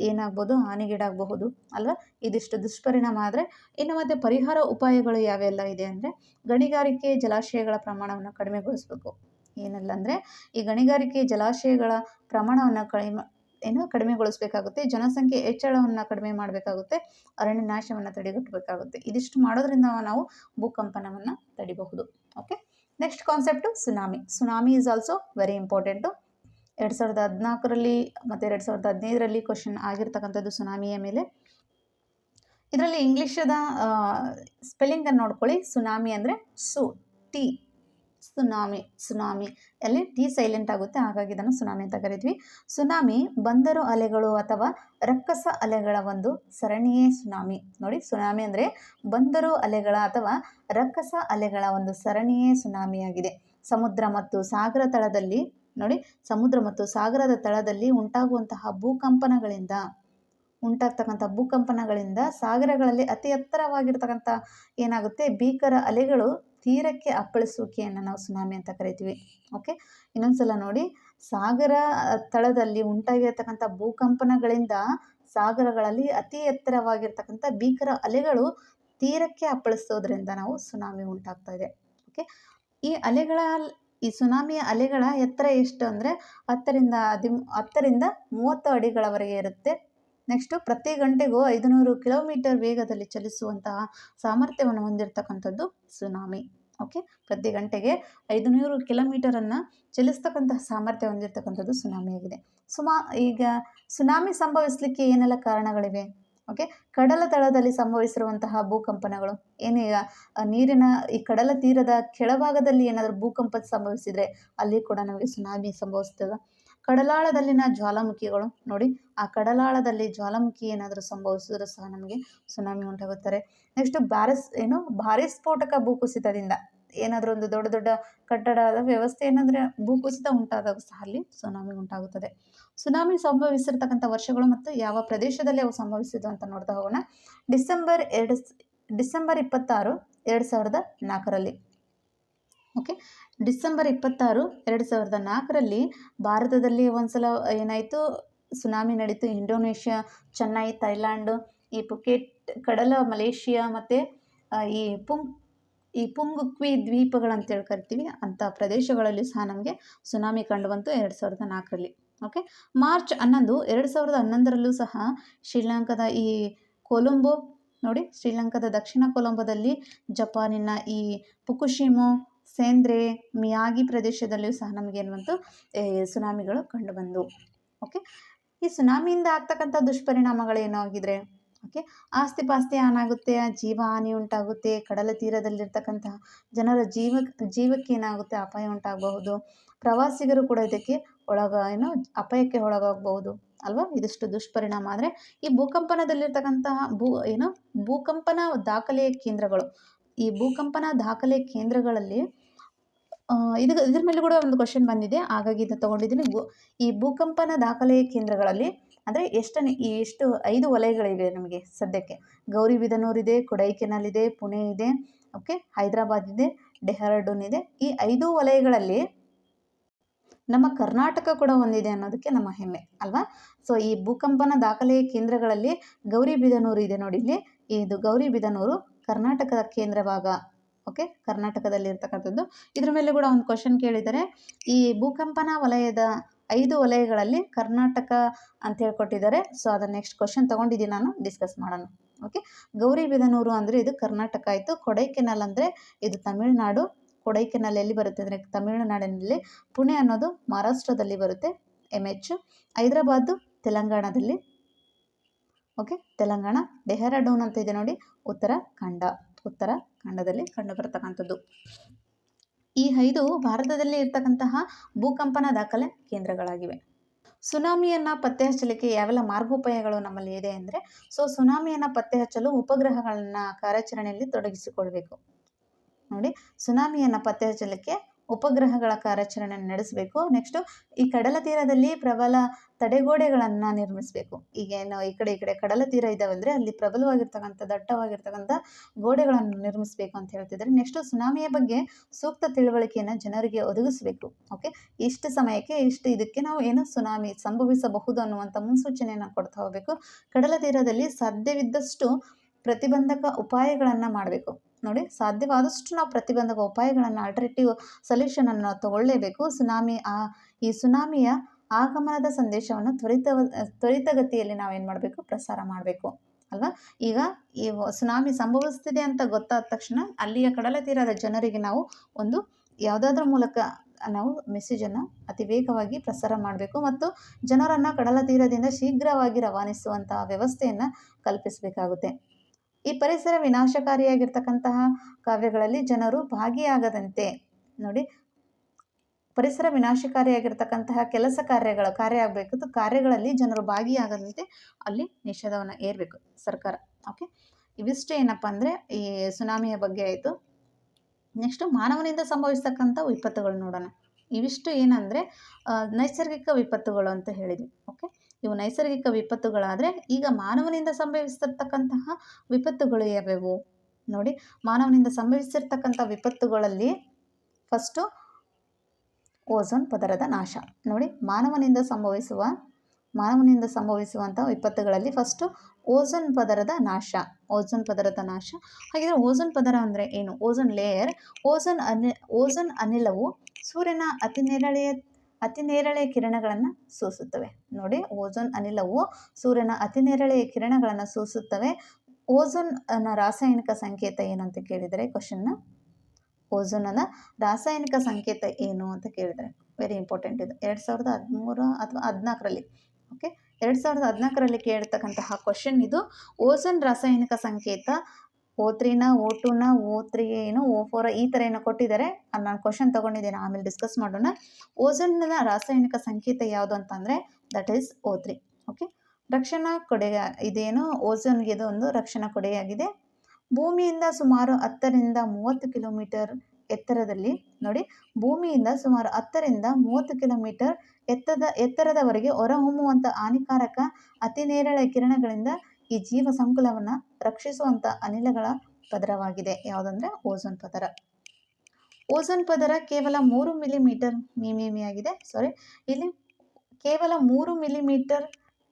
ಏನಾಗ್ಬೋದು, ಹಾನಿಗೀಡಾಗಬಹುದು, ಅಲ್ವಾ? ಇದಿಷ್ಟು ದುಷ್ಪರಿಣಾಮ ಆದರೆ, ಇನ್ನು ಮತ್ತೆ ಪರಿಹಾರ ಉಪಾಯಗಳು ಯಾವೆಲ್ಲ ಇದೆ ಅಂದರೆ ಗಣಿಗಾರಿಕೆ ಜಲಾಶಯಗಳ ಪ್ರಮಾಣವನ್ನು ಕಡಿಮೆಗೊಳಿಸಬೇಕು. ಏನಿಲ್ಲ ಅಂದರೆ ಈ ಗಣಿಗಾರಿಕೆ ಜಲಾಶಯಗಳ ಪ್ರಮಾಣವನ್ನು ಕಡಿಮೆ, ಏನು ಕಡಿಮೆಗೊಳಿಸಬೇಕಾಗುತ್ತೆ, ಜನಸಂಖ್ಯೆ ಹೆಚ್ಚಳವನ್ನು ಕಡಿಮೆ ಮಾಡಬೇಕಾಗುತ್ತೆ, ಅರಣ್ಯ ನಾಶವನ್ನು ತಡೆಗಟ್ಟಬೇಕಾಗುತ್ತೆ. ಇದಿಷ್ಟು ಮಾಡೋದ್ರಿಂದ ನಾವು ಭೂಕಂಪನವನ್ನು ತಡಿಬಹುದು. Okay? Next concept tsunami tsunami is also very important ಎರಡು ಸಾವಿರದ ಹದಿನಾಲ್ಕರಲ್ಲಿ ಮತ್ತು ಎರಡು ಸಾವಿರದ ಹದಿನೈದರಲ್ಲಿ ಕ್ವಶನ್ ಆಗಿರ್ತಕ್ಕಂಥದ್ದು ಸುನಾಮಿಯ ಮೇಲೆ. ಇದರಲ್ಲಿ ಇಂಗ್ಲೀಷದ ಸ್ಪೆಲ್ಲಿಂಗನ್ನು ನೋಡ್ಕೊಳ್ಳಿ. ಸುನಾಮಿ ಅಂದರೆ ಸು, ಟಿ. Tsunami tsunami. ಅಲ್ಲಿ ಟಿ ಸೈಲೆಂಟ್ ಆಗುತ್ತೆ. ಹಾಗಾಗಿ ಇದನ್ನು ಸುನಾಮಿ ಅಂತ ಕರಿತೀವಿ. ಸುನಾಮಿ ಬಂದರು ಅಲೆಗಳು ಅಥವಾ ರಕ್ಕಸ ಅಲೆಗಳ ಒಂದು ಸರಣಿಯೇ ಸುನಾಮಿ. ನೋಡಿ, ಸುನಾಮಿ ಅಂದರೆ ಬಂದರು ಅಲೆಗಳ ಅಥವಾ ರಕ್ಕಸ ಅಲೆಗಳ ಒಂದು ಸರಣಿಯೇ ಸುನಾಮಿಯಾಗಿದೆ. ಸಮುದ್ರ ಮತ್ತು ಸಾಗರ ತಳದಲ್ಲಿ, ನೋಡಿ, ಸಮುದ್ರ ಮತ್ತು ಸಾಗರದ ತಳದಲ್ಲಿ ಉಂಟಾಗುವಂತಹ ಭೂಕಂಪನಗಳಿಂದ, ಉಂಟಾಗ್ತಕ್ಕಂಥ ಭೂಕಂಪನಗಳಿಂದ ಸಾಗರಗಳಲ್ಲಿ ಅತಿ ಎತ್ತರವಾಗಿರ್ತಕ್ಕಂಥ ಏನಾಗುತ್ತೆ? ಭೀಕರ ಅಲೆಗಳು ತೀರಕ್ಕೆ ಅಪ್ಪಳಿಸುವಿಕೆಯನ್ನು ನಾವು ಸುನಾಮಿ ಅಂತ ಕರಿತೀವಿ. ಓಕೆ? ಇನ್ನೊಂದು ಸಲ ನೋಡಿ. ಸಾಗರ ತಳದಲ್ಲಿ ಉಂಟಾಗಿರ್ತಕ್ಕಂಥ ಭೂಕಂಪನಗಳಿಂದ ಸಾಗರಗಳಲ್ಲಿ ಅತಿ ಎತ್ತರವಾಗಿರ್ತಕ್ಕಂಥ ಭೀಕರ ಅಲೆಗಳು ತೀರಕ್ಕೆ ಅಪ್ಪಳಿಸೋದ್ರಿಂದ ನಾವು ಸುನಾಮಿ ಉಂಟಾಗ್ತಾ ಇದೆ. ಓಕೆ? ಈ ಅಲೆಗಳ, ಈ ಸುನಾಮಿಯ ಅಲೆಗಳ ಎತ್ತರ ಎಷ್ಟು ಅಂದರೆ ಹತ್ತರಿಂದ ಹದಿಮ್, ಹತ್ತರಿಂದ ಮೂವತ್ತು ಅಡಿಗಳವರೆಗೆ ಇರುತ್ತೆ. ನೆಕ್ಸ್ಟು ಪ್ರತಿ ಗಂಟೆಗೂ ಐದುನೂರು ಕಿಲೋಮೀಟರ್ ವೇಗದಲ್ಲಿ ಚಲಿಸುವಂತಹ ಸಾಮರ್ಥ್ಯವನ್ನು ಹೊಂದಿರತಕ್ಕಂಥದ್ದು ಸುನಾಮಿ. ಓಕೆ? ಪ್ರತಿ ಗಂಟೆಗೆ ಐದುನೂರು ಕಿಲೋಮೀಟರನ್ನು ಚಲಿಸ್ತಕ್ಕಂತಹ ಸಾಮರ್ಥ್ಯ ಹೊಂದಿರತಕ್ಕಂಥದ್ದು ಸುನಾಮಿಯಾಗಿದೆ ಸುಮಾ, ಈಗ ಸುನಾಮಿ ಸಂಭವಿಸಲಿಕ್ಕೆ ಏನೆಲ್ಲ ಕಾರಣಗಳಿವೆ? ಓಕೆ? ಕಡಲ ತಳದಲ್ಲಿ ಸಂಭವಿಸಿರುವಂತಹ ಭೂಕಂಪನಗಳು ಏನೀಗ ನೀರಿನ, ಈ ಕಡಲ ತೀರದ ಕೆಳಭಾಗದಲ್ಲಿ ಏನಾದರೂ ಭೂಕಂಪ ಸಂಭವಿಸಿದರೆ ಅಲ್ಲಿ ಕೂಡ ನಮಗೆ ಸುನಾಮಿ ಸಂಭವಿಸ್ತದೆ? ಕಡಲಾಳದಲ್ಲಿನ ಜ್ವಾಲಾಮುಖಿಗಳು ನೋಡಿ, ಆ ಕಡಲಾಳದಲ್ಲಿ ಜ್ವಾಲಾಮುಖಿ ಏನಾದರೂ ಸಂಭವಿಸಿದ್ರೂ ಸಹ ನಮಗೆ ಸುನಾಮಿ ಉಂಟಾಗುತ್ತಾರೆ. ನೆಕ್ಸ್ಟ್ ಭಾರಿಸ್ ಏನು, ಭಾರಿ ಸ್ಫೋಟಕ ಭೂಕುಸಿತದಿಂದ ಏನಾದರೂ ಒಂದು ದೊಡ್ಡ ದೊಡ್ಡ ಕಟ್ಟಡದ ವ್ಯವಸ್ಥೆ ಏನಂದರೆ ಭೂಕುಸಿತ ಉಂಟಾದಾಗ ಸಹ ಅಲ್ಲಿ ಸುನಾಮಿ ಉಂಟಾಗುತ್ತದೆ. ಸುನಾಮಿ ಸಂಭವಿಸಿರ್ತಕ್ಕಂಥ ವರ್ಷಗಳು ಮತ್ತು ಯಾವ ಪ್ರದೇಶದಲ್ಲಿ ಅವು ಸಂಭವಿಸಿದ್ವು ಅಂತ ನೋಡ್ತಾ ಹೋಗೋಣ. ಡಿಸೆಂಬರ್ ಎರಡು ಡಿಸೆಂಬರ್ ಇಪ್ಪತ್ತಾರು, ಎರಡು ಸಾವಿರದ ನಾಲ್ಕರಲ್ಲಿ. ಓಕೆ ಡಿಸೆಂಬರ್ ಇಪ್ಪತ್ತಾರು, ಎರಡು ಸಾವಿರದ ನಾಲ್ಕರಲ್ಲಿ ಭಾರತದಲ್ಲಿ ಒಂದ್ಸಲ ಏನಾಯಿತು? ಸುನಾಮಿ ನಡೀತು. ಇಂಡೋನೇಷ್ಯಾ, ಚೆನ್ನೈ, ಥೈಲ್ಯಾಂಡ್, ಈ ಪುಕೆಟ್, ಕಡಲ, ಮಲೇಷಿಯಾ ಮತ್ತು ಈ ಪುಂಗ್ ಈ ಪುಂಗುಕ್ವಿ ದ್ವೀಪಗಳಂತೇಳಿ ಕರಿತೀವಿ. ಅಂಥ ಪ್ರದೇಶಗಳಲ್ಲಿ ಸಹ ನಮಗೆ ಸುನಾಮಿ ಕಂಡುಬಂತು ಎರಡು ಸಾವಿರದ ನಾಲ್ಕರಲ್ಲಿ. ಓಕೆ ಮಾರ್ಚ್ ಹನ್ನೊಂದು, ಎರಡು ಸಾವಿರದ ಹನ್ನೊಂದರಲ್ಲೂ ಸಹ ಶ್ರೀಲಂಕಾದ ಈ ಕೊಲಂಬೋ, ನೋಡಿ, ಶ್ರೀಲಂಕಾದ ದಕ್ಷಿಣ ಕೊಲಂಬೋದಲ್ಲಿ ಜಪಾನಿನ ಈ ಪುಕುಶಿಮೋ ಸೇಂದ್ರೆ, ಮಿಯಾಗಿ ಪ್ರದೇಶದಲ್ಲಿಯೂ ಸಹ ನಮಗೆ ಬಂತು ಸುನಾಮಿಗಳು ಕಂಡುಬಂದವು ಓಕೆ ಈ ಸುನಾಮಿಯಿಂದ ಆಗ್ತಕ್ಕಂಥ ದುಷ್ಪರಿಣಾಮಗಳು ಆಗಿದ್ರೆ ಓಕೆ ಆಸ್ತಿ ಪಾಸ್ತಿ ಹಾನಾಗುತ್ತೆ ಜೀವ ಹಾನಿ ಉಂಟಾಗುತ್ತೆ, ಕಡಲ ತೀರದಲ್ಲಿರ್ತಕ್ಕಂತಹ ಜನರ ಜೀವ, ಜೀವಕ್ಕೆ ಏನಾಗುತ್ತೆ, ಅಪಾಯ ಉಂಟಾಗಬಹುದು, ಪ್ರವಾಸಿಗರು ಕೂಡ ಇದಕ್ಕೆ ಒಳಗ, ಏನು ಅಪಾಯಕ್ಕೆ ಒಳಗಾಗಬಹುದು, ಅಲ್ವಾ? ಇದಿಷ್ಟು ದುಷ್ಪರಿಣಾಮ ಆದರೆ, ಈ ಭೂಕಂಪನದಲ್ಲಿರ್ತಕ್ಕಂತಹ ಭೂ, ಏನು ಭೂಕಂಪನ ದಾಖಲೆಯ ಕೇಂದ್ರಗಳು ಈ ಭೂಕಂಪನ ದಾಖಲೆ ಕೇಂದ್ರಗಳಲ್ಲಿ ಇದು ಇದ್ರ ಮೇಲೆ ಕೂಡ ಒಂದು ಕ್ವಶನ್ ಬಂದಿದೆ. ಹಾಗಾಗಿ ಇದನ್ನು ತೊಗೊಂಡಿದ್ದೀನಿ. ಈ ಭೂಕಂಪನ ದಾಖಲೆ ಕೇಂದ್ರಗಳಲ್ಲಿ ಅಂದರೆ ಎಷ್ಟನೇ, ಈ ಎಷ್ಟು, ಐದು ವಲಯಗಳಿವೆ ನಮಗೆ ಸದ್ಯಕ್ಕೆ. ಗೌರಿಬಿದನೂರು ಇದೆ, ಕೊಡೈಕೆನಲ್ ಇದೆ, ಪುಣೆ ಇದೆ, ಓಕೆ, ಹೈದರಾಬಾದ್ ಇದೆ, ಡೆಹ್ರಾಡೂನ್ ಇದೆ. ಈ ಐದು ವಲಯಗಳಲ್ಲಿ ನಮ್ಮ ಕರ್ನಾಟಕ ಕೂಡ ಒಂದಿದೆ ಅನ್ನೋದಕ್ಕೆ ನಮ್ಮ ಹೆಮ್ಮೆ, ಅಲ್ವಾ? ಸೊ ಈ ಭೂಕಂಪನ ದಾಖಲೆ ಕೇಂದ್ರಗಳಲ್ಲಿ ಗೌರಿಬಿದನೂರು ಇದೆ ನೋಡಿ ಇಲ್ಲಿ. ಇದು ಗೌರಿಬಿದನೂರು ಕರ್ನಾಟಕದ ಕೇಂದ್ರ ಭಾಗ ಓಕೆ ಕರ್ನಾಟಕದಲ್ಲಿ ಇರ್ತಕ್ಕಂಥದ್ದು ಇದ್ರ ಮೇಲೆ ಕೂಡ ಒಂದು ಕ್ವಶನ್ ಕೇಳಿದರೆ. ಈ ಭೂಕಂಪನ ವಲಯದ ಐದು ವಲಯಗಳಲ್ಲಿ ಕರ್ನಾಟಕ ಅಂತ ಹೇಳ್ಕೊಟ್ಟಿದ್ದಾರೆ ಸೊ ಅದನ್ನ ನೆಕ್ಸ್ಟ್ ಕ್ವಶನ್ ತಗೊಂಡಿದ್ದೀನಿ ನಾನು. ಡಿಸ್ಕಸ್ ಮಾಡೋಣ. ಓಕೆ ಗೌರಿಬಿದನೂರು ಅಂದರೆ ಇದು ಕರ್ನಾಟಕ ಆಯಿತು. ಕೊಡೈಕೆನಲ್ ಅಂದರೆ ಇದು ತಮಿಳುನಾಡು. ಕೊಡೈಕೆನಲ್ ಎಲ್ಲಿ ಬರುತ್ತೆ ಅಂದರೆ ತಮಿಳುನಾಡಿನಲ್ಲಿ. ಪುಣೆ ಅನ್ನೋದು ಮಹಾರಾಷ್ಟ್ರದಲ್ಲಿ ಬರುತ್ತೆ. ಎಂ ಎಚ್ ಹೈದ್ರಾಬಾದು, ತೆಲಂಗಾಣದಲ್ಲಿ. ಓಕೆ? ತೆಲಂಗಾಣ ಡೆಹರಾಡೂನ್ ಅಂತ ಇದೆ ನೋಡಿ. ಉತ್ತರಾಖಂಡ ಉತ್ತರಾಖಂಡದಲ್ಲಿ ಕಂಡುಬರತಕ್ಕಂಥದ್ದು ಈ ಐದು ಭಾರತದಲ್ಲಿ ಇರ್ತಕ್ಕಂತಹ ಭೂಕಂಪನ ದಾಖಲೆ ಕೇಂದ್ರಗಳಾಗಿವೆ. ಸುನಾಮಿಯನ್ನು ಪತ್ತೆ ಹಚ್ಚಲಿಕ್ಕೆ ಯಾವೆಲ್ಲ ಮಾರ್ಗೋಪಾಯಗಳು ನಮ್ಮಲ್ಲಿ ಇದೆ ಅಂದರೆ, ಸೊ ಸುನಾಮಿಯನ್ನು ಪತ್ತೆ ಹಚ್ಚಲು ಉಪಗ್ರಹಗಳನ್ನು ಕಾರ್ಯಾಚರಣೆಯಲ್ಲಿ ತೊಡಗಿಸಿಕೊಳ್ಬೇಕು. ನೋಡಿ, ಸುನಾಮಿಯನ್ನು ಪತ್ತೆ ಹಚ್ಚಲಿಕ್ಕೆ ಉಪಗ್ರಹಗಳ ಕಾರ್ಯಾಚರಣೆ ನಡೆಸಬೇಕು. ನೆಕ್ಸ್ಟು ಈ ಕಡಲ ತೀರದಲ್ಲಿ ಪ್ರಬಲ ತಡೆಗೋಡೆಗಳನ್ನು ನಿರ್ಮಿಸಬೇಕು. ಈಗೇನು ಈ ಕಡೆ ಈ ಕಡೆ ಕಡಲ ತೀರ ಇದ್ದಾವೆ ಅಲ್ಲಿ ಪ್ರಬಲವಾಗಿರ್ತಕ್ಕಂಥ, ದಟ್ಟವಾಗಿರ್ತಕ್ಕಂಥ ಗೋಡೆಗಳನ್ನು ನಿರ್ಮಿಸಬೇಕು ಅಂತ ಹೇಳ್ತಿದ್ದಾರೆ. ನೆಕ್ಸ್ಟು ಸುನಾಮಿಯ ಬಗ್ಗೆ ಸೂಕ್ತ ತಿಳುವಳಿಕೆಯನ್ನು ಜನರಿಗೆ ಒದಗಿಸಬೇಕು. ಓಕೆ ಇಷ್ಟು ಸಮಯಕ್ಕೆ, ಇಷ್ಟು ಇದಕ್ಕೆ ನಾವು ಏನು ಸುನಾಮಿ ಸಂಭವಿಸಬಹುದು ಅನ್ನುವಂಥ ಮುನ್ಸೂಚನೆಯನ್ನು ಕೊಡ್ತಾ ಹೋಗಬೇಕು. ಕಡಲ ತೀರದಲ್ಲಿ ಸಾಧ್ಯವಿದ್ದಷ್ಟು ಪ್ರತಿಬಂಧಕ ಉಪಾಯಗಳನ್ನು ಮಾಡಬೇಕು. ನೋಡಿ, ಸಾಧ್ಯವಾದಷ್ಟು ನಾವು ಪ್ರತಿಬಂಧಕ ಉಪಾಯಗಳನ್ನು ಆಲ್ಟರ್ನೇಟಿವ್ ಸೊಲ್ಯೂಷನನ್ನು ತಗೊಳ್ಳೇಬೇಕು. ಸುನಾಮಿ, ಆ, ಈ ಸುನಾಮಿಯ ಆಗಮನದ ಸಂದೇಶವನ್ನು ತ್ವರಿತ, ತ್ವರಿತಗತಿಯಲ್ಲಿ ನಾವೇನು ಮಾಡಬೇಕು? ಪ್ರಸಾರ ಮಾಡಬೇಕು, ಅಲ್ವಾ? ಈಗ ಈ ಸುನಾಮಿ ಸಂಭವಿಸ್ತಿದೆ ಅಂತ ಗೊತ್ತಾದ ತಕ್ಷಣ ಅಲ್ಲಿಯ ಕಡಲ ತೀರದ ಜನರಿಗೆ ನಾವು ಒಂದು ಯಾವುದಾದ್ರ ಮೂಲಕ ನಾವು ಮೆಸೇಜನ್ನು ಅತಿ ವೇಗವಾಗಿ ಪ್ರಸಾರ ಮಾಡಬೇಕು ಮತ್ತು ಜನರನ್ನು ಕಡಲ ತೀರದಿಂದ ಶೀಘ್ರವಾಗಿ ರವಾನಿಸುವಂತಹ ವ್ಯವಸ್ಥೆಯನ್ನು ಕಲ್ಪಿಸಬೇಕಾಗುತ್ತೆ. ಈ ಪರಿಸರ ವಿನಾಶಕಾರಿಯಾಗಿರ್ತಕ್ಕಂತಹ ಕಾವ್ಯಗಳಲ್ಲಿ ಜನರು ಭಾಗಿಯಾಗದಂತೆ ನೋಡಿ, ಪರಿಸರ ವಿನಾಶಕಾರಿಯಾಗಿರ್ತಕ್ಕಂತಹ ಕೆಲಸ ಕಾರ್ಯಗಳು ಕಾರ್ಯ ಆಗಬೇಕು. ಕಾರ್ಯಗಳಲ್ಲಿ ಜನರು ಭಾಗಿಯಾಗದಂತೆ ಅಲ್ಲಿ ನಿಷೇಧವನ್ನು ಏರಬೇಕು ಸರ್ಕಾರ. ಓಕೆ? ಇವಿಷ್ಟು ಏನಪ್ಪ ಅಂದರೆ ಈ ಸುನಾಮಿಯ ಬಗ್ಗೆ ಆಯಿತು. ನೆಕ್ಸ್ಟು ಮಾನವನಿಂದ ಸಂಭವಿಸ್ತಕ್ಕಂಥ ವಿಪತ್ತುಗಳು ನೋಡೋಣ. ಇವಿಷ್ಟು ಏನಂದರೆ ನೈಸರ್ಗಿಕ ವಿಪತ್ತುಗಳು ಅಂತ ಹೇಳಿದ್ವಿ. ಓಕೆ? ಇವು ನೈಸರ್ಗಿಕ ವಿಪತ್ತುಗಳಾದರೆ ಈಗ ಮಾನವನಿಂದ ಸಂಭವಿಸಿರ್ತಕ್ಕಂತಹ ವಿಪತ್ತುಗಳು ಯಾವ್ಯಾವು? ನೋಡಿ, ಮಾನವನಿಂದ ಸಂಭವಿಸಿರ್ತಕ್ಕಂಥ ವಿಪತ್ತುಗಳಲ್ಲಿ ಫಸ್ಟು ಓಝೋನ್ ಪದರದ ನಾಶ. ನೋಡಿ, ಮಾನವನಿಂದ ಸಂಭವಿಸುವ, ಮಾನವನಿಂದ ಸಂಭವಿಸುವಂಥ ವಿಪತ್ತುಗಳಲ್ಲಿ ಫಸ್ಟು ಓಝೋನ್ ಪದರದ ನಾಶ. ಓಝೋನ್ ಪದರದ ನಾಶ. ಹಾಗಿದ್ರೆ ಓಝೋನ್ ಪದರ ಅಂದರೆ ಏನು? ಓಝೋನ್ ಲೇಯರ್ ಓಝೋನ್ ಅನಿ ಓಝೋನ್ ಅನಿಲವು ಸೂರ್ಯನ ಅತಿ ನೇರಳೆಯ ಅತಿ ನೇರಳೆ ಕಿರಣಗಳನ್ನು ಸೂಸುತ್ತವೆ. ನೋಡಿ ಓಝೋನ್ ಅನಿಲವು ಸೂರ್ಯನ ಅತಿ ನೇರಳೆಯ ಕಿರಣಗಳನ್ನು ಸೂಸುತ್ತವೆ. ಓಝೋನ್ ಅನ್ನ ರಾಸಾಯನಿಕ ಸಂಕೇತ ಏನು ಅಂತ ಕೇಳಿದರೆ ಕ್ವಶನ್ನ ಓಝೋನನ ರಾಸಾಯನಿಕ ಸಂಕೇತ ಏನು ಅಂತ ಕೇಳಿದರೆ ವೆರಿ ಇಂಪಾರ್ಟೆಂಟ್ ಇದು. ಎರಡು ಸಾವಿರದ ಹದಿಮೂರು ಅಥವಾ ಹದಿನಾಲ್ಕರಲ್ಲಿ ಓಕೆ ಎರಡು ಸಾವಿರದ ಹದಿನಾಲ್ಕರಲ್ಲಿ ಕೇಳಿರ್ತಕ್ಕಂತಹ ಕ್ವಶನ್ ಇದು. ಓಝೋನ್ ರಾಸಾಯನಿಕ ಸಂಕೇತ ಓ ತ್ರೀನ ಓ ಟೂನ ಓ ತ್ರೀ ಏನು, ಓ ಫೋರ ಈ ಥರ ಏನೋ ಕೊಟ್ಟಿದ್ದಾರೆ. ನಾನು ಕ್ವಶನ್ ತೊಗೊಂಡಿದ್ದೀನಿ, ಆಮೇಲೆ ಡಿಸ್ಕಸ್ ಮಾಡೋಣ. ಓಝೋನ್ನ ರಾಸಾಯನಿಕ ಸಂಕೇತ ಯಾವುದು ಅಂತಂದರೆ that is O three okay ರಕ್ಷಣಾ ಕೊಡೆ, ಇದೇನು ಓಝೋನ್ಗೆ ಇದು ಒಂದು ರಕ್ಷಣಾ ಕೊಡೆಯಾಗಿದೆ. ಭೂಮಿಯಿಂದ ಸುಮಾರು ಹತ್ತರಿಂದ ಮೂವತ್ತು ಕಿಲೋಮೀಟರ್ ಎತ್ತರದಲ್ಲಿ, ನೋಡಿ, ಭೂಮಿಯಿಂದ ಸುಮಾರು ಹತ್ತರಿಂದ ಮೂವತ್ತು ಕಿಲೋಮೀಟರ್ ಎತ್ತದ, ಎತ್ತರದವರೆಗೆ ಹೊರಹೊಮ್ಮುವಂಥ ಹಾನಿಕಾರಕ ಅತಿ ನೇರಳೆ ಕಿರಣಗಳಿಂದ ಈ ಜೀವ ಸಂಕುಲವನ್ನು ರಕ್ಷಿಸುವಂಥ ಅನಿಲಗಳ ಪದರವಾಗಿದೆ. ಯಾವುದಂದ್ರೆ ಓಝೋನ್ ಪದರ. ಓಝೋನ್ ಪದರ ಕೇವಲ ಮೂರು ಮಿಲಿಮೀಟರ್ ಆಗಿದೆ ಸಾರಿ ಇಲ್ಲಿ ಕೇವಲ ಮೂರು ಮಿಲಿಮೀಟರ್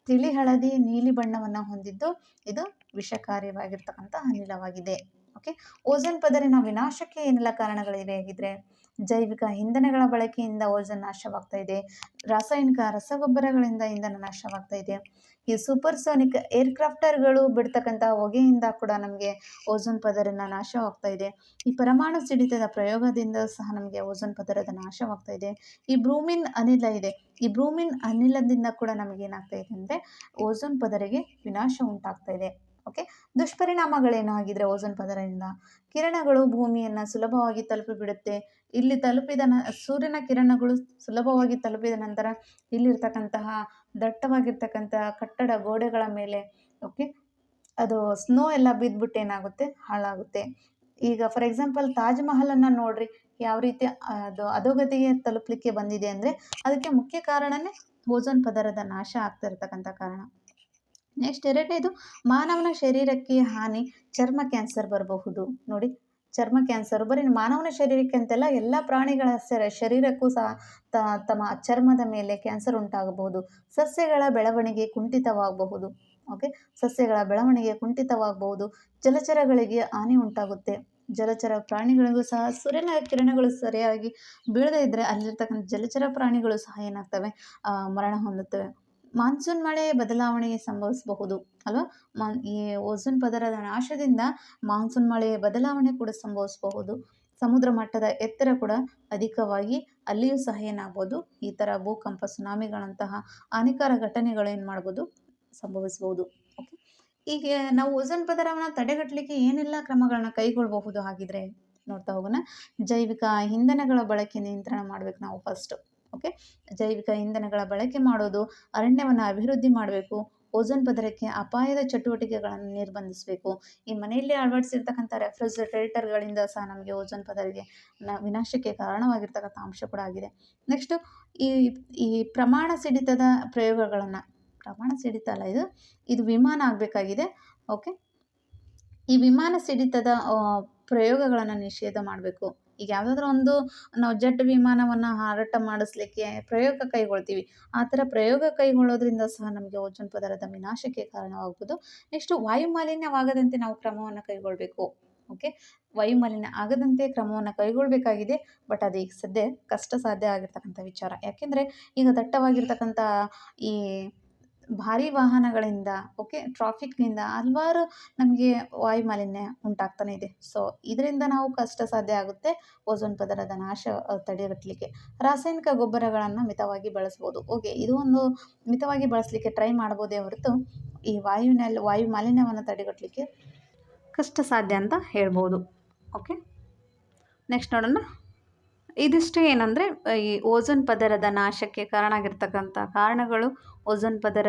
ತಿಳಿ ಹಳದಿ ನೀಲಿ ಬಣ್ಣವನ್ನು ಹೊಂದಿದ್ದು ಇದು ವಿಷಕಾರಿಯಾಗಿರ್ತಕ್ಕಂಥ ಅನಿಲವಾಗಿದೆ. ಓಕೆ ಓಝೋನ್ ಪದರಿನ ವಿನಾಶಕ್ಕೆ ಏನೆಲ್ಲ ಕಾರಣಗಳಿವೆ ಆಗಿದ್ರೆ, ಜೈವಿಕ ಇಂಧನಗಳ ಬಳಕೆಯಿಂದ ಓಝೋನ್ ನಾಶವಾಗ್ತಾ ಇದೆ. ರಾಸಾಯನಿಕ ರಸಗೊಬ್ಬರಗಳಿಂದ ಇಂಧನ ನಾಶವಾಗ್ತಾ ಇದೆ. ಈ ಸೂಪರ್ಸಾನಿಕ್ ಏರ್ಕ್ರಾಫ್ಟರ್ಗಳು ಬಿಡ್ತಕ್ಕಂಥ ಹೊಗೆಯಿಂದ ಕೂಡ ನಮಗೆ ಓಝೋನ್ ಪದರನ ನಾಶವಾಗ್ತಾ ಇದೆ. ಈ ಪರಮಾಣು ಸಿಡಿತದ ಪ್ರಯೋಗದಿಂದ ಸಹ ನಮಗೆ ಓಝೋನ್ ಪದರದ ನಾಶವಾಗ್ತಾ ಇದೆ. ಈ ಬ್ರೂಮಿನ್ ಅನಿಲ ಇದೆ. ಈ ಬ್ರೂಮಿನ್ ಅನಿಲದಿಂದ ಕೂಡ ನಮಗೇನಾಗ್ತಾ ಇದೆ ಅಂದರೆ ಓಝೋನ್ ಪದರಿಗೆ ವಿನಾಶ ಉಂಟಾಗ್ತಾ ಇದೆ. ಓಕೆ ದುಷ್ಪರಿಣಾಮಗಳೇನು ಆಗಿದ್ರೆ ಓಝೋನ್ ಪದರದಿಂದ? ಕಿರಣಗಳು ಭೂಮಿಯನ್ನು ಸುಲಭವಾಗಿ ತಲುಪಿಬಿಡುತ್ತೆ. ಇಲ್ಲಿ ತಲುಪಿದ ನ ಸೂರ್ಯನ ಕಿರಣಗಳು ಸುಲಭವಾಗಿ ತಲುಪಿದ ನಂತರ ಇಲ್ಲಿರ್ತಕ್ಕಂತಹ ದಟ್ಟವಾಗಿರ್ತಕ್ಕಂಥ ಕಟ್ಟಡ ಗೋಡೆಗಳ ಮೇಲೆ ಓಕೆ ಅದು ಸ್ನೋ ಎಲ್ಲ ಬಿದ್ದುಬಿಟ್ಟು ಏನಾಗುತ್ತೆ? ಹಾಳಾಗುತ್ತೆ. ಈಗ ಫಾರ್ ಎಕ್ಸಾಂಪಲ್ ತಾಜ್ ಮಹಲನ್ನು ನೋಡ್ರಿ, ಯಾವ ರೀತಿ ಅದು ಅಧೋಗತಿಗೆ ತಲುಪಲಿಕ್ಕೆ ಬಂದಿದೆ ಅಂದರೆ ಅದಕ್ಕೆ ಮುಖ್ಯ ಕಾರಣನೇ ಓಝೋನ್ ಪದರದ ನಾಶ ಆಗ್ತಾ ಇರ್ತಕ್ಕಂಥ ಕಾರಣ. ನೆಕ್ಸ್ಟ್ ಎರಡನೇದು ಮಾನವನ ಶರೀರಕ್ಕೆ ಹಾನಿ, ಚರ್ಮ ಕ್ಯಾನ್ಸರ್ ಬರಬಹುದು. ನೋಡಿ ಚರ್ಮ ಕ್ಯಾನ್ಸರ್, ಬರೀ ಮಾನವನ ಶರೀರಕ್ಕೆ ಅಂತೆಲ್ಲ ಎಲ್ಲ ಪ್ರಾಣಿಗಳ ಶರೀರಕ್ಕೂ ಸಹ ತಮ್ಮ ಚರ್ಮದ ಮೇಲೆ ಕ್ಯಾನ್ಸರ್ ಉಂಟಾಗಬಹುದು. ಸಸ್ಯಗಳ ಬೆಳವಣಿಗೆ ಕುಂಠಿತವಾಗಬಹುದು. ಓಕೆ ಸಸ್ಯಗಳ ಬೆಳವಣಿಗೆ ಕುಂಠಿತವಾಗಬಹುದು. ಜಲಚರಗಳಿಗೆ ಹಾನಿ ಉಂಟಾಗುತ್ತೆ. ಜಲಚರ ಪ್ರಾಣಿಗಳಿಗೂ ಸಹ ಸೂರ್ಯನ ಕಿರಣಗಳು ಸರಿಯಾಗಿ ಬೀಳದೇ ಇದ್ದರೆ ಅಲ್ಲಿರ್ತಕ್ಕಂಥ ಜಲಚರ ಪ್ರಾಣಿಗಳು ಸಹ ಏನಾಗ್ತವೆ? ಮರಣ ಹೊಂದುತ್ತವೆ. ಮಾನ್ಸೂನ್ ಮಳೆ ಬದಲಾವಣೆ ಸಂಭವಿಸಬಹುದು, ಅಲ್ವಾ? ಮಾನ್ ಈ ಓಝೋನ್ ಪದರದ ನಾಶದಿಂದ ಮಾನ್ಸೂನ್ ಮಳೆಯ ಬದಲಾವಣೆ ಕೂಡ ಸಂಭವಿಸಬಹುದು. ಸಮುದ್ರ ಮಟ್ಟದ ಎತ್ತರ ಕೂಡ ಅಧಿಕವಾಗಿ ಅಲ್ಲಿಯೂ ಸಹ ಏನಾಗ್ಬೋದು? ಈ ಥರ ಭೂಕಂಪ, ಸುನಾಮಿಗಳಂತಹ ಹಾನಿಕಾರ ಘಟನೆಗಳು ಏನು ಮಾಡ್ಬೋದು? ಸಂಭವಿಸಬಹುದು ಓಕೆ ಹೀಗೆ ನಾವು ಓಝೋನ್ ಪದರವನ್ನು ತಡೆಗಟ್ಟಲಿಕ್ಕೆ ಏನೆಲ್ಲ ಕ್ರಮಗಳನ್ನ ಕೈಗೊಳ್ಳಬಹುದು ಹಾಗಿದ್ರೆ ನೋಡ್ತಾ ಹೋಗೋಣ. ಜೈವಿಕ ಇಂಧನಗಳ ಬಳಕೆ ನಿಯಂತ್ರಣ ಮಾಡ್ಬೇಕು ನಾವು ಫಸ್ಟು ಓಕೆ ಜೈವಿಕ ಇಂಧನಗಳ ಬಳಕೆ ಮಾಡೋದು, ಅರಣ್ಯವನ್ನು ಅಭಿವೃದ್ಧಿ ಮಾಡಬೇಕು ಓಝೋನ್ ಪದರಕ್ಕೆ ಅಪಾಯದ ಚಟುವಟಿಕೆಗಳನ್ನು ನಿರ್ಬಂಧಿಸಬೇಕು. ಈ ಮನೆಯಲ್ಲಿ ಅಳವಡಿಸಿರ್ತಕ್ಕಂಥ ರೆಫ್ರಿಜರೇಟರ್ಗಳಿಂದ ಸಹ ನಮಗೆ ಓಝೋನ್ ಪದರಿಗೆ ನ ವಿನಾಶಕ್ಕೆ ಕಾರಣವಾಗಿರ್ತಕ್ಕಂಥ ಅಂಶ ಕೂಡ ಆಗಿದೆ. ನೆಕ್ಸ್ಟು ಈ ಈ ಪ್ರಮಾಣ ಸಿಡಿತದ ಪ್ರಯೋಗಗಳನ್ನು, ಪ್ರಮಾಣ ಸಿಡಿತ ಅಲ್ಲ ಇದು ಇದು ವಿಮಾನ ಆಗಬೇಕಾಗಿದೆ. ಓಕೆ ಈ ವಿಮಾನ ಸಿಡಿತದ ಪ್ರಯೋಗಗಳನ್ನು ನಿಷೇಧ ಮಾಡಬೇಕು. ಈಗ ಯಾವುದಾದ್ರೂ ಒಂದು ನಾವು ಜೆಟ್ ವಿಮಾನವನ್ನು ಹಾರಾಟ ಮಾಡಿಸ್ಲಿಕ್ಕೆ ಪ್ರಯೋಗ ಕೈಗೊಳ್ತೀವಿ. ಆ ಥರ ಪ್ರಯೋಗ ಕೈಗೊಳ್ಳೋದ್ರಿಂದ ಸಹ ನಮಗೆ ಓಜೋನ್ ಪದರದ ವಿನಾಶಕ್ಕೆ ಕಾರಣವಾಗ್ಬೋದು. ನೆಕ್ಸ್ಟು ವಾಯು ಮಾಲಿನ್ಯವಾಗದಂತೆ ನಾವು ಕ್ರಮವನ್ನು ಕೈಗೊಳ್ಳಬೇಕು ಓಕೆ? ವಾಯು ಮಾಲಿನ್ಯ ಆಗದಂತೆ ಕ್ರಮವನ್ನು ಕೈಗೊಳ್ಳಬೇಕಾಗಿದೆ ಬಟ್ ಅದು ಈಗ ಸದ್ಯ ಕಷ್ಟ ಸಾಧ್ಯ ಆಗಿರ್ತಕ್ಕಂಥ ವಿಚಾರ. ಯಾಕೆಂದರೆ ಈಗ ದಟ್ಟವಾಗಿರ್ತಕ್ಕಂಥ ಈ ಭಾರಿ ವಾಹನಗಳಿಂದ ಓಕೆ ಟ್ರಾಫಿಕ್ನಿಂದ ಹಲವಾರು ನಮಗೆ ವಾಯು ಮಾಲಿನ್ಯ ಉಂಟಾಗ್ತಾನೆ ಇದೆ. ಸೊ ಇದರಿಂದ ನಾವು ಕಷ್ಟ ಸಾಧ್ಯ ಆಗುತ್ತೆ ಓಝೋನ್ ಪದರದ ನಾಶ ತಡೆಗಟ್ಟಲಿಕ್ಕೆ. ರಾಸಾಯನಿಕ ಗೊಬ್ಬರಗಳನ್ನು ಮಿತವಾಗಿ ಬಳಸ್ಬೋದು. ಓಕೆ ಇದು ಒಂದು ಮಿತವಾಗಿ ಬಳಸಲಿಕ್ಕೆ ಟ್ರೈ ಮಾಡ್ಬೋದೇ ಹೊರತು, ಈ ವಾಯುವಿನಲ್ಲಿ ವಾಯು ಮಾಲಿನ್ಯವನ್ನು ತಡೆಗಟ್ಟಲಿಕ್ಕೆ ಕಷ್ಟ ಸಾಧ್ಯ ಅಂತ ಹೇಳ್ಬೋದು. ಓಕೆ ನೆಕ್ಸ್ಟ್ ನೋಡೋಣ. ಇದಿಷ್ಟು ಏನಂದರೆ ಈ ಓಝೋನ್ ಪದರದ ನಾಶಕ್ಕೆ ಕಾರಣ ಆಗಿರ್ತಕ್ಕಂಥ ಕಾರಣಗಳು ಓಝೋನ್ ಪದರ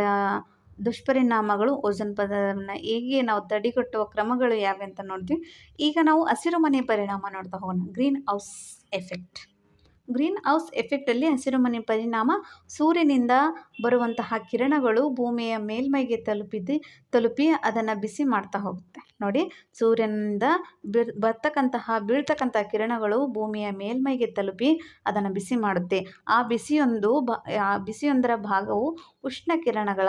ದುಷ್ಪರಿಣಾಮಗಳು ಓಝೋನ್ ಪದರವನ್ನು ಹೇಗೆ ನಾವು ತಡೆಗಟ್ಟುವ ಕ್ರಮಗಳು ಯಾವೆ ಅಂತ ನೋಡ್ತೀವಿ. ಈಗ ನಾವು ಹಸಿರು ಮನೆ ಪರಿಣಾಮ ನೋಡ್ತಾ ಹೋಗೋಣ. Greenhouse effect. ಗ್ರೀನ್ ಹೌಸ್ ಎಫೆಕ್ಟಲ್ಲಿ ಹಸಿರುಮನೆ ಪರಿಣಾಮ ಸೂರ್ಯನಿಂದ ಬರುವಂತಹ ಕಿರಣಗಳು ಭೂಮಿಯ ಮೇಲ್ಮೈಗೆ ತಲುಪಿದ್ದು, ತಲುಪಿ ಅದನ್ನು ಬಿಸಿ ಮಾಡ್ತಾ ಹೋಗುತ್ತೆ. ನೋಡಿ, ಸೂರ್ಯನಿಂದ ಬಿರ್ ಬರ್ತಕ್ಕಂತಹ, ಬೀಳ್ತಕ್ಕಂತಹ ಕಿರಣಗಳು ಭೂಮಿಯ ಮೇಲ್ಮೈಗೆ ತಲುಪಿ ಅದನ್ನು ಬಿಸಿ ಮಾಡುತ್ತೆ. ಆ ಬಿಸಿಯೊಂದು ಆ ಬಿಸಿಯೊಂದರ ಭಾಗವು ಉಷ್ಣ ಕಿರಣಗಳ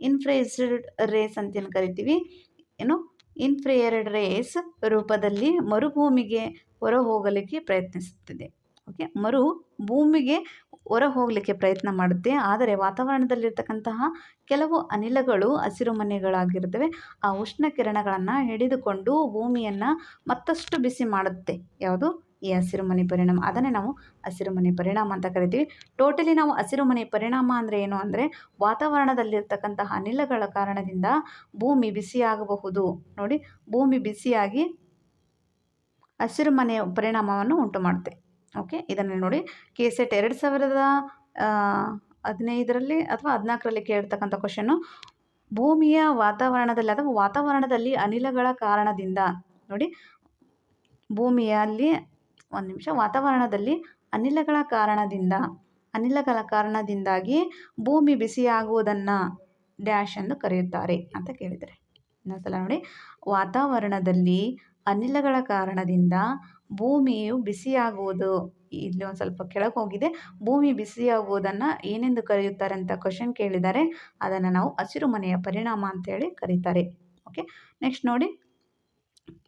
ಇನ್ಫ್ರೇಸ್ಡ್ ರೇಸ್ ಅಂತೇನು ಕರಿತೀವಿ. ಏನು? ಇನ್ಫ್ರೇಯರ್ಡ್ ರೇಸ್ ರೂಪದಲ್ಲಿ ಮರುಭೂಮಿಗೆ ಹೊರಹೋಗಲಿಕ್ಕೆ ಪ್ರಯತ್ನಿಸುತ್ತಿದೆ. ಓಕೆ ಮರು ಭೂಮಿಗೆ ಹೊರ ಹೋಗಲಿಕ್ಕೆ ಪ್ರಯತ್ನ ಮಾಡುತ್ತೆ. ಆದರೆ ವಾತಾವರಣದಲ್ಲಿರ್ತಕ್ಕಂತಹ ಕೆಲವು ಅನಿಲಗಳು ಹಸಿರುಮನೆಗಳಾಗಿರ್ತವೆ ಆ ಉಷ್ಣ ಕಿರಣಗಳನ್ನು ಹಿಡಿದುಕೊಂಡು ಭೂಮಿಯನ್ನು ಮತ್ತಷ್ಟು ಬಿಸಿ ಮಾಡುತ್ತೆ. ಯಾವುದು? ಈ ಹಸಿರುಮನೆ ಪರಿಣಾಮ. ಅದನ್ನೇ ನಾವು ಹಸಿರುಮನೆ ಪರಿಣಾಮ ಅಂತ ಕರಿತೀವಿ. ಟೋಟಲಿ ನಾವು ಹಸಿರುಮನೆ ಪರಿಣಾಮ ಅಂದರೆ ಏನು? ಅಂದರೆ ವಾತಾವರಣದಲ್ಲಿರ್ತಕ್ಕಂತಹ ಅನಿಲಗಳ ಕಾರಣದಿಂದ ಭೂಮಿ ಬಿಸಿಯಾಗಬಹುದು. ನೋಡಿ, ಭೂಮಿ ಬಿಸಿಯಾಗಿ ಹಸಿರು ಮನೆಯ ಪರಿಣಾಮವನ್ನು ಉಂಟು ಮಾಡುತ್ತೆ ಓಕೆ? ಇದನ್ನು ನೋಡಿ. ಕೆ ಸೆಟ್ ಎರಡು ಸಾವಿರದ ಹದಿನೈದರಲ್ಲಿ ಅಥವಾ ಹದಿನಾಲ್ಕರಲ್ಲಿ ಕೇಳ್ತಕ್ಕಂಥ ಕ್ವಶನ್ನು ಭೂಮಿಯ ವಾತಾವರಣದಲ್ಲಿ ಅಥವಾ ವಾತಾವರಣದಲ್ಲಿ ಅನಿಲಗಳ ಕಾರಣದಿಂದ ನೋಡಿ. ಭೂಮಿಯಲ್ಲಿ ಒಂದು ನಿಮಿಷ. ವಾತಾವರಣದಲ್ಲಿ ಅನಿಲಗಳ ಕಾರಣದಿಂದ, ಅನಿಲಗಳ ಕಾರಣದಿಂದಾಗಿ ಭೂಮಿ ಬಿಸಿಯಾಗುವುದನ್ನು ಡ್ಯಾಶ್ ಎಂದು ಕರೆಯುತ್ತಾರೆ ಅಂತ ಕೇಳಿದ್ದಾರೆ. ಇನ್ನೊಂದ್ಸಲ ನೋಡಿ. ವಾತಾವರಣದಲ್ಲಿ ಅನಿಲಗಳ ಕಾರಣದಿಂದ ಭೂಮಿಯು ಬಿಸಿಯಾಗುವುದು, ಇಲ್ಲಿ ಒಂದು ಸ್ವಲ್ಪ ಕೆಳಗೆ ಹೋಗಿದೆ. ಭೂಮಿ ಬಿಸಿಯಾಗುವುದನ್ನು ಏನೆಂದು ಕರೆಯುತ್ತಾರೆ ಅಂತ ಕ್ವಶನ್ ಕೇಳಿದ್ದಾರೆ. ಅದನ್ನು ನಾವು ಹಸಿರುಮನೆಯ ಪರಿಣಾಮ ಅಂತೇಳಿ ಕರೀತಾರೆ. ಓಕೆ ನೆಕ್ಸ್ಟ್ ನೋಡಿ.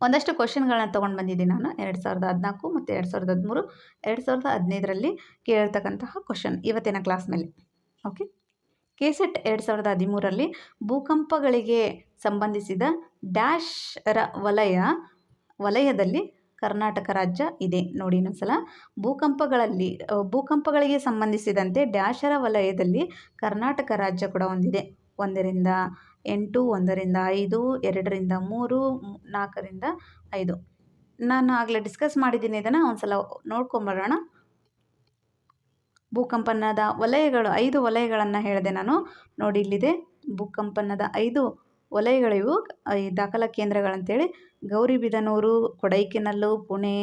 ಒಂದಷ್ಟು ಕ್ವಶನ್ಗಳನ್ನ ತೊಗೊಂಡು ಬಂದಿದ್ದೀನಿ ನಾನು. ಎರಡು ಸಾವಿರದ ಹದಿನಾಲ್ಕು ಮತ್ತು ಎರಡು ಸಾವಿರದ ಹದಿಮೂರು. ಎರಡು ಸಾವಿರದ ಹದಿನೈದರಲ್ಲಿ ಕೇಳ್ತಕ್ಕಂತಹ ಕ್ವಶನ್ ಇವತ್ತಿನ ಕ್ಲಾಸ್ ಮೇಲೆ. ಓಕೆ ಕೆಸೆಟ್ ಎರಡು ಸಾವಿರದ ಹದಿಮೂರರಲ್ಲಿ ಭೂಕಂಪಗಳಿಗೆ ಸಂಬಂಧಿಸಿದ ಡ್ಯಾಶ್ ವಲಯ, ವಲಯದಲ್ಲಿ ಕರ್ನಾಟಕ ರಾಜ್ಯ ಇದೆ. ನೋಡಿ ಇನ್ನೊಂದ್ಸಲ. ಭೂಕಂಪಗಳಲ್ಲಿ ಭೂಕಂಪಗಳಿಗೆ ಸಂಬಂಧಿಸಿದಂತೆ ಡ್ಯಾಶರ ವಲಯದಲ್ಲಿ ಕರ್ನಾಟಕ ರಾಜ್ಯ ಕೂಡ ಹೊಂದಿದೆ ಒಂದರಿಂದ ಎಂಟು, ಒಂದರಿಂದ ಐದು, ಎರಡರಿಂದ ಮೂರು, ನಾಲ್ಕರಿಂದ ಐದು. ನಾನು ಆಗಲೇ ಡಿಸ್ಕಸ್ ಮಾಡಿದ್ದೀನಿ ಇದನ್ನು. ಒಂದು ಸಲ ನೋಡ್ಕೊಂಬರೋಣ ಭೂಕಂಪನದ ವಲಯಗಳು, ಐದು ವಲಯಗಳನ್ನು ಹೇಳಿದೆ ನಾನು. ನೋಡಿ ಇಲ್ಲಿದೆ. ಭೂಕಂಪನದ ಐದು ವಲಯಗಳಿವು, ಈ ದಾಖಲಾ ಕೇಂದ್ರಗಳಂತೇಳಿ ಗೌರಿಬಿದನೂರು ಕೊಡೈಕೆನಲ್ಲು, ಪುಣೆ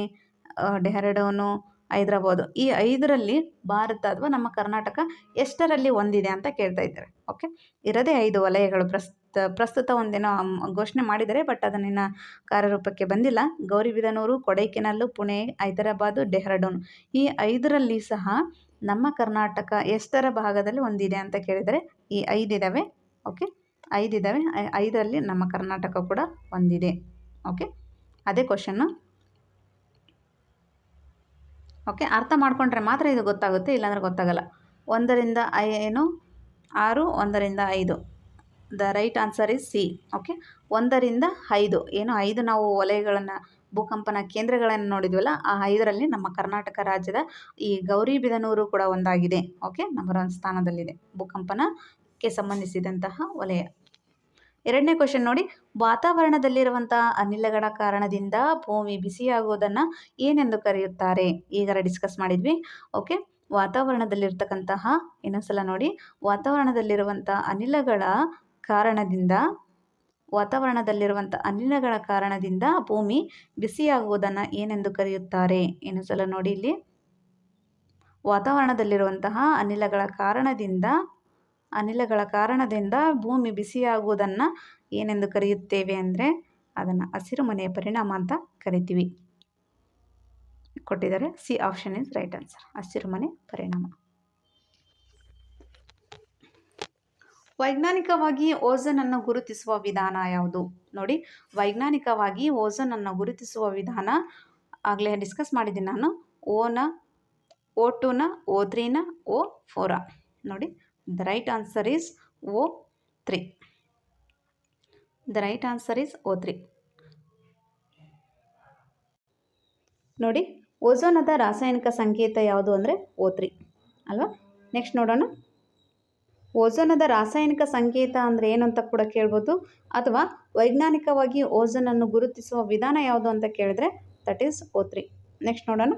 ಡೆಹ್ರಾಡೂನು, ಹೈದ್ರಾಬಾದು ಈ ಐದರಲ್ಲಿ ಭಾರತ ಅಥವಾ ನಮ್ಮ ಕರ್ನಾಟಕ ಎಷ್ಟರಲ್ಲಿ ಒಂದಿದೆ ಅಂತ ಕೇಳ್ತಾ ಇದ್ದಾರೆ. ಓಕೆ ಇರೋದೇ ಐದು ವಲಯಗಳು. ಪ್ರಸ್ತ, ಪ್ರಸ್ತುತ ಒಂದೇನೋ ಘೋಷಣೆ ಮಾಡಿದ್ದಾರೆ ಬಟ್ ಅದನ್ನಿನ್ನು ಕಾರ್ಯರೂಪಕ್ಕೆ ಬಂದಿಲ್ಲ. ಗೌರಿಬಿದನೂರು ಕೊಡೈಕೆನಲ್ಲು, ಪುಣೆ, ಹೈದರಾಬಾದು, ಡೆಹ್ರಾಡೂನ್ ಈ ಐದರಲ್ಲಿ ಸಹ ನಮ್ಮ ಕರ್ನಾಟಕ ಎಷ್ಟರ ಭಾಗದಲ್ಲಿ ಒಂದಿದೆ ಅಂತ ಕೇಳಿದರೆ ಈ ಐದಿದ್ದಾವೆ ಓಕೆ ಐದಿದ್ದಾವೆ ಐದರಲ್ಲಿ ನಮ್ಮ ಕರ್ನಾಟಕ ಕೂಡ ಹೊಂದಿದೆ ಓಕೆ ಅದೇ ಕ್ವಶನ್ನು ಓಕೆ ಅರ್ಥ ಮಾಡ್ಕೊಂಡ್ರೆ ಮಾತ್ರ ಇದು ಗೊತ್ತಾಗುತ್ತೆ, ಇಲ್ಲಾಂದರೆ ಗೊತ್ತಾಗಲ್ಲ. ಒಂದರಿಂದ ಐ ಏನು? ಆರು, ಒಂದರಿಂದ ಐದು. The right answer is C okay ಒಂದರಿಂದ ಐದು. ಏನು? ಐದು ನಾವು ವಲಯಗಳನ್ನು, ಭೂಕಂಪನ ಕೇಂದ್ರಗಳನ್ನು ನೋಡಿದ್ವಲ್ಲ, ಆ ಐದರಲ್ಲಿ ನಮ್ಮ ಕರ್ನಾಟಕ ರಾಜ್ಯದ ಈ ಗೌರಿಬಿದನೂರು ಕೂಡ ಒಂದಾಗಿದೆ. ಓಕೆ ನಂಬರ್ ಒನ್ ಸ್ಥಾನದಲ್ಲಿದೆ. ಭೂಕಂಪನಕ್ಕೆ ಸಂಬಂಧಿಸಿದಂತಹ ವಲಯ. ಎರಡನೇ ಕ್ವಶನ್ ನೋಡಿ. ವಾತಾವರಣದಲ್ಲಿರುವಂತಹ ಅನಿಲಗಳ ಕಾರಣದಿಂದ ಭೂಮಿ ಬಿಸಿಯಾಗುವುದನ್ನು ಏನೆಂದು ಕರೆಯುತ್ತಾರೆ? ಈಗಾರ ಡಿಸ್ಕಸ್ ಮಾಡಿದ್ವಿ. ಓಕೆ ವಾತಾವರಣದಲ್ಲಿರ್ತಕ್ಕಂತಹ ಇನ್ನೊಂದ್ಸಲ ನೋಡಿ. ವಾತಾವರಣದಲ್ಲಿರುವಂಥ ಅನಿಲಗಳ ಕಾರಣದಿಂದ ವಾತಾವರಣದಲ್ಲಿರುವಂಥ ಅನಿಲಗಳ ಕಾರಣದಿಂದ ಭೂಮಿ ಬಿಸಿಯಾಗುವುದನ್ನು ಏನೆಂದು ಕರೆಯುತ್ತಾರೆ? ಇನ್ನೊಂದ್ಸಲ ನೋಡಿ ಇಲ್ಲಿ. ವಾತಾವರಣದಲ್ಲಿರುವಂತಹ ಅನಿಲಗಳ ಕಾರಣದಿಂದ ಅನಿಲಗಳ ಕಾರಣದಿಂದ ಭೂಮಿ ಬಿಸಿಯಾಗುವುದನ್ನು ಏನೆಂದು ಕರೆಯುತ್ತೇವೆ ಅಂದರೆ ಅದನ್ನು ಹಸಿರುಮನೆಯ ಪರಿಣಾಮ ಅಂತ ಕರಿತೀವಿ. ಕೊಟ್ಟಿದ್ದಾರೆ. C option is right answer. ಹಸಿರು ಮನೆ ಪರಿಣಾಮ. ವೈಜ್ಞಾನಿಕವಾಗಿ ಓಝನನ್ನು ಗುರುತಿಸುವ ವಿಧಾನ ಯಾವುದು? ನೋಡಿ, ವೈಜ್ಞಾನಿಕವಾಗಿ ಓಝನನ್ನು ಗುರುತಿಸುವ ವಿಧಾನ ಆಗಲೇ ಡಿಸ್ಕಸ್ ಮಾಡಿದ್ದೀನಿ ನಾನು. ಓನ ಓ ಟುನ ಓ ತ್ರೀನ ಓ ಫೋರ ನೋಡಿ the right answer is O three the right answer is O three ನೋಡಿ ಓಝೋನದ ರಾಸಾಯನಿಕ ಸಂಕೇತ ಯಾವುದು ಅಂದರೆ ಓ ತ್ರೀ ಅಲ್ವಾ? ನೆಕ್ಸ್ಟ್ ನೋಡೋಣ. ಓಝೋನದ ರಾಸಾಯನಿಕ ಸಂಕೇತ ಅಂದರೆ ಏನು ಅಂತ ಕೂಡ ಕೇಳ್ಬೋದು. ಅಥವಾ ವೈಜ್ಞಾನಿಕವಾಗಿ ಓಝೋನನ್ನು ಗುರುತಿಸುವ ವಿಧಾನ ಯಾವುದು ಅಂತ ಕೇಳಿದ್ರೆ that is O three next ನೋಡೋಣ.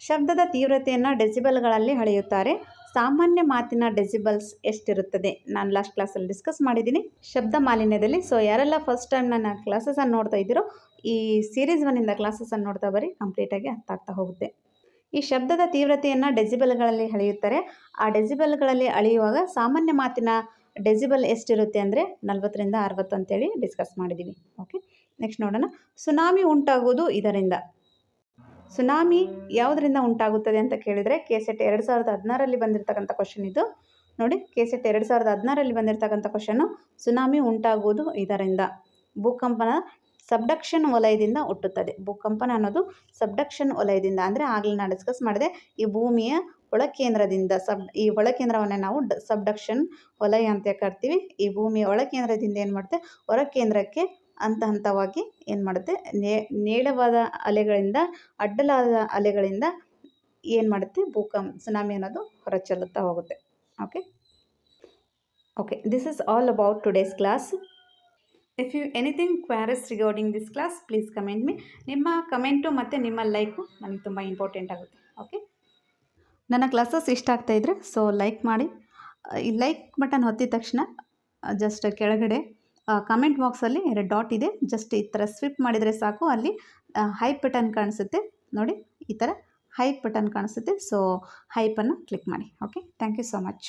ಶಬ್ದದ ತೀವ್ರತೆಯನ್ನು ಡೆಸಿಬಲ್ಗಳಲ್ಲಿ ಅಳೆಯುತ್ತಾರೆ. ಸಾಮಾನ್ಯ ಮಾತಿನ ಡೆಸಿಬಲ್ಸ್ ಎಷ್ಟಿರುತ್ತದೆ? ನಾನು ಲಾಸ್ಟ್ ಕ್ಲಾಸಲ್ಲಿ ಡಿಸ್ಕಸ್ ಮಾಡಿದ್ದೀನಿ. ಶಬ್ದ ಮಾಲಿನ್ಯದಲ್ಲಿ. ಸೊ ಯಾರೆಲ್ಲ ಫಸ್ಟ್ ಟೈಮ್ ನನ್ನ ಕ್ಲಾಸಸನ್ನು ನೋಡ್ತಾ ಇದ್ದೀರೋ, ಈ ಸೀರೀಸ್ ಒನ್ನಿಂದ ಕ್ಲಾಸಸನ್ನು ನೋಡ್ತಾ ಬರೀ ಕಂಪ್ಲೀಟಾಗಿ ಅರ್ಥ ಆಗ್ತಾ ಹೋಗುತ್ತೆ. ಈ ಶಬ್ದದ ತೀವ್ರತೆಯನ್ನು ಡೆಸಿಬಲ್ಗಳಲ್ಲಿ ಅಳೆಯುತ್ತಾರೆ. ಆ ಡೆಸಿಬಲ್ಗಳಲ್ಲಿ ಅಳೆಯುವಾಗ ಸಾಮಾನ್ಯ ಮಾತಿನ ಡೆಸಿಬಲ್ ಎಷ್ಟಿರುತ್ತೆ ಅಂದರೆ ನಲ್ವತ್ತರಿಂದ ಅರವತ್ತು ಅಂತೇಳಿ ಡಿಸ್ಕಸ್ ಮಾಡಿದ್ದೀವಿ ಓಕೆ ನೆಕ್ಸ್ಟ್ ನೋಡೋಣ. ಸುನಾಮಿ ಉಂಟಾಗುವುದು ಇದರಿಂದ. ಸುನಾಮಿ ಯಾವುದರಿಂದ ಉಂಟಾಗುತ್ತದೆ ಅಂತ ಕೇಳಿದರೆ ಕೆ ಸೆಟ್ ಎರಡು ಸಾವಿರದ ಹದಿನಾರಲ್ಲಿ ಬಂದಿರತಕ್ಕಂಥ ಕ್ವಶನ್ ಇದು. ನೋಡಿ, ಕೆ ಸೆಟ್ ಎರಡು ಸಾವಿರದ ಹದಿನಾರಲ್ಲಿ ಬಂದಿರತಕ್ಕಂಥ ಕ್ವಶನ್ನು ಸುನಾಮಿ ಉಂಟಾಗುವುದು ಇದರಿಂದ. ಭೂಕಂಪನ ಸಬ್ಡಕ್ಷನ್ ವಲಯದಿಂದ ಹುಟ್ಟುತ್ತದೆ. ಭೂಕಂಪನ ಅನ್ನೋದು ಸಬ್ಡಕ್ಷನ್ ವಲಯದಿಂದ ಅಂದರೆ ಆಗಲೇ ನಾನು ಡಿಸ್ಕಸ್ ಮಾಡಿದೆ. ಈ ಭೂಮಿಯ ಒಳಕೇಂದ್ರದಿಂದ ಸಬ್, ಈ ಒಳಕೇಂದ್ರವನ್ನು ನಾವು ಸಬ್ಡಕ್ಷನ್ ವಲಯ ಅಂತ ಕರ್ತೀವಿ. ಈ ಭೂಮಿಯ ಒಳಕೇಂದ್ರದಿಂದ ಏನು ಮಾಡುತ್ತೆ ಹೊರಕೇಂದ್ರಕ್ಕೆ ಹಂತ ಹಂತವಾಗಿ ಏನು ಮಾಡುತ್ತೆ? ನೇಳವಾದ ಅಲೆಗಳಿಂದ, ಅಡ್ಡಲಾದ ಅಲೆಗಳಿಂದ ಏನು ಮಾಡುತ್ತೆ? ಭೂಕಂಪ ಸುನಾಮಿ ಅನ್ನೋದು ಹೊರಚೆಲ್ಲುತ್ತಾ ಹೋಗುತ್ತೆ. Okay okay this is all about today's class if you anything queries regarding this class please comment me ನಿಮ್ಮ ಕಮೆಂಟು ಮತ್ತು ನಿಮ್ಮ ಲೈಕು ನನಗೆ ತುಂಬ ಇಂಪಾರ್ಟೆಂಟ್ ಆಗುತ್ತೆ. ಓಕೆ ನನ್ನ ಕ್ಲಾಸಸ್ ಇಷ್ಟ ಆಗ್ತಾಯಿದ್ರೆ ಸೊ ಲೈಕ್ ಮಾಡಿ. ಈ ಲೈಕ್ ಬಟನ್ ಹೊತ್ತಿದ ತಕ್ಷಣ ಜಸ್ಟ್ ಕೆಳಗಡೆ ಕಮೆಂಟ್ ಬಾಕ್ಸಲ್ಲಿ ಎರಡು ಡಾಟ್ ಇದೆ. ಜಸ್ಟ್ ಈ ಥರ ಸ್ವಿಪ್ ಮಾಡಿದರೆ ಸಾಕು. ಅಲ್ಲಿ ಹೈ ಬಟನ್ ಕಾಣಿಸುತ್ತೆ. ನೋಡಿ, ಈ ಥರ ಹೈಪ್ ಬಟನ್ ಕಾಣಿಸುತ್ತೆ. ಸೊ ಹೈಪನ್ನು ಕ್ಲಿಕ್ ಮಾಡಿ. Okay thank you so much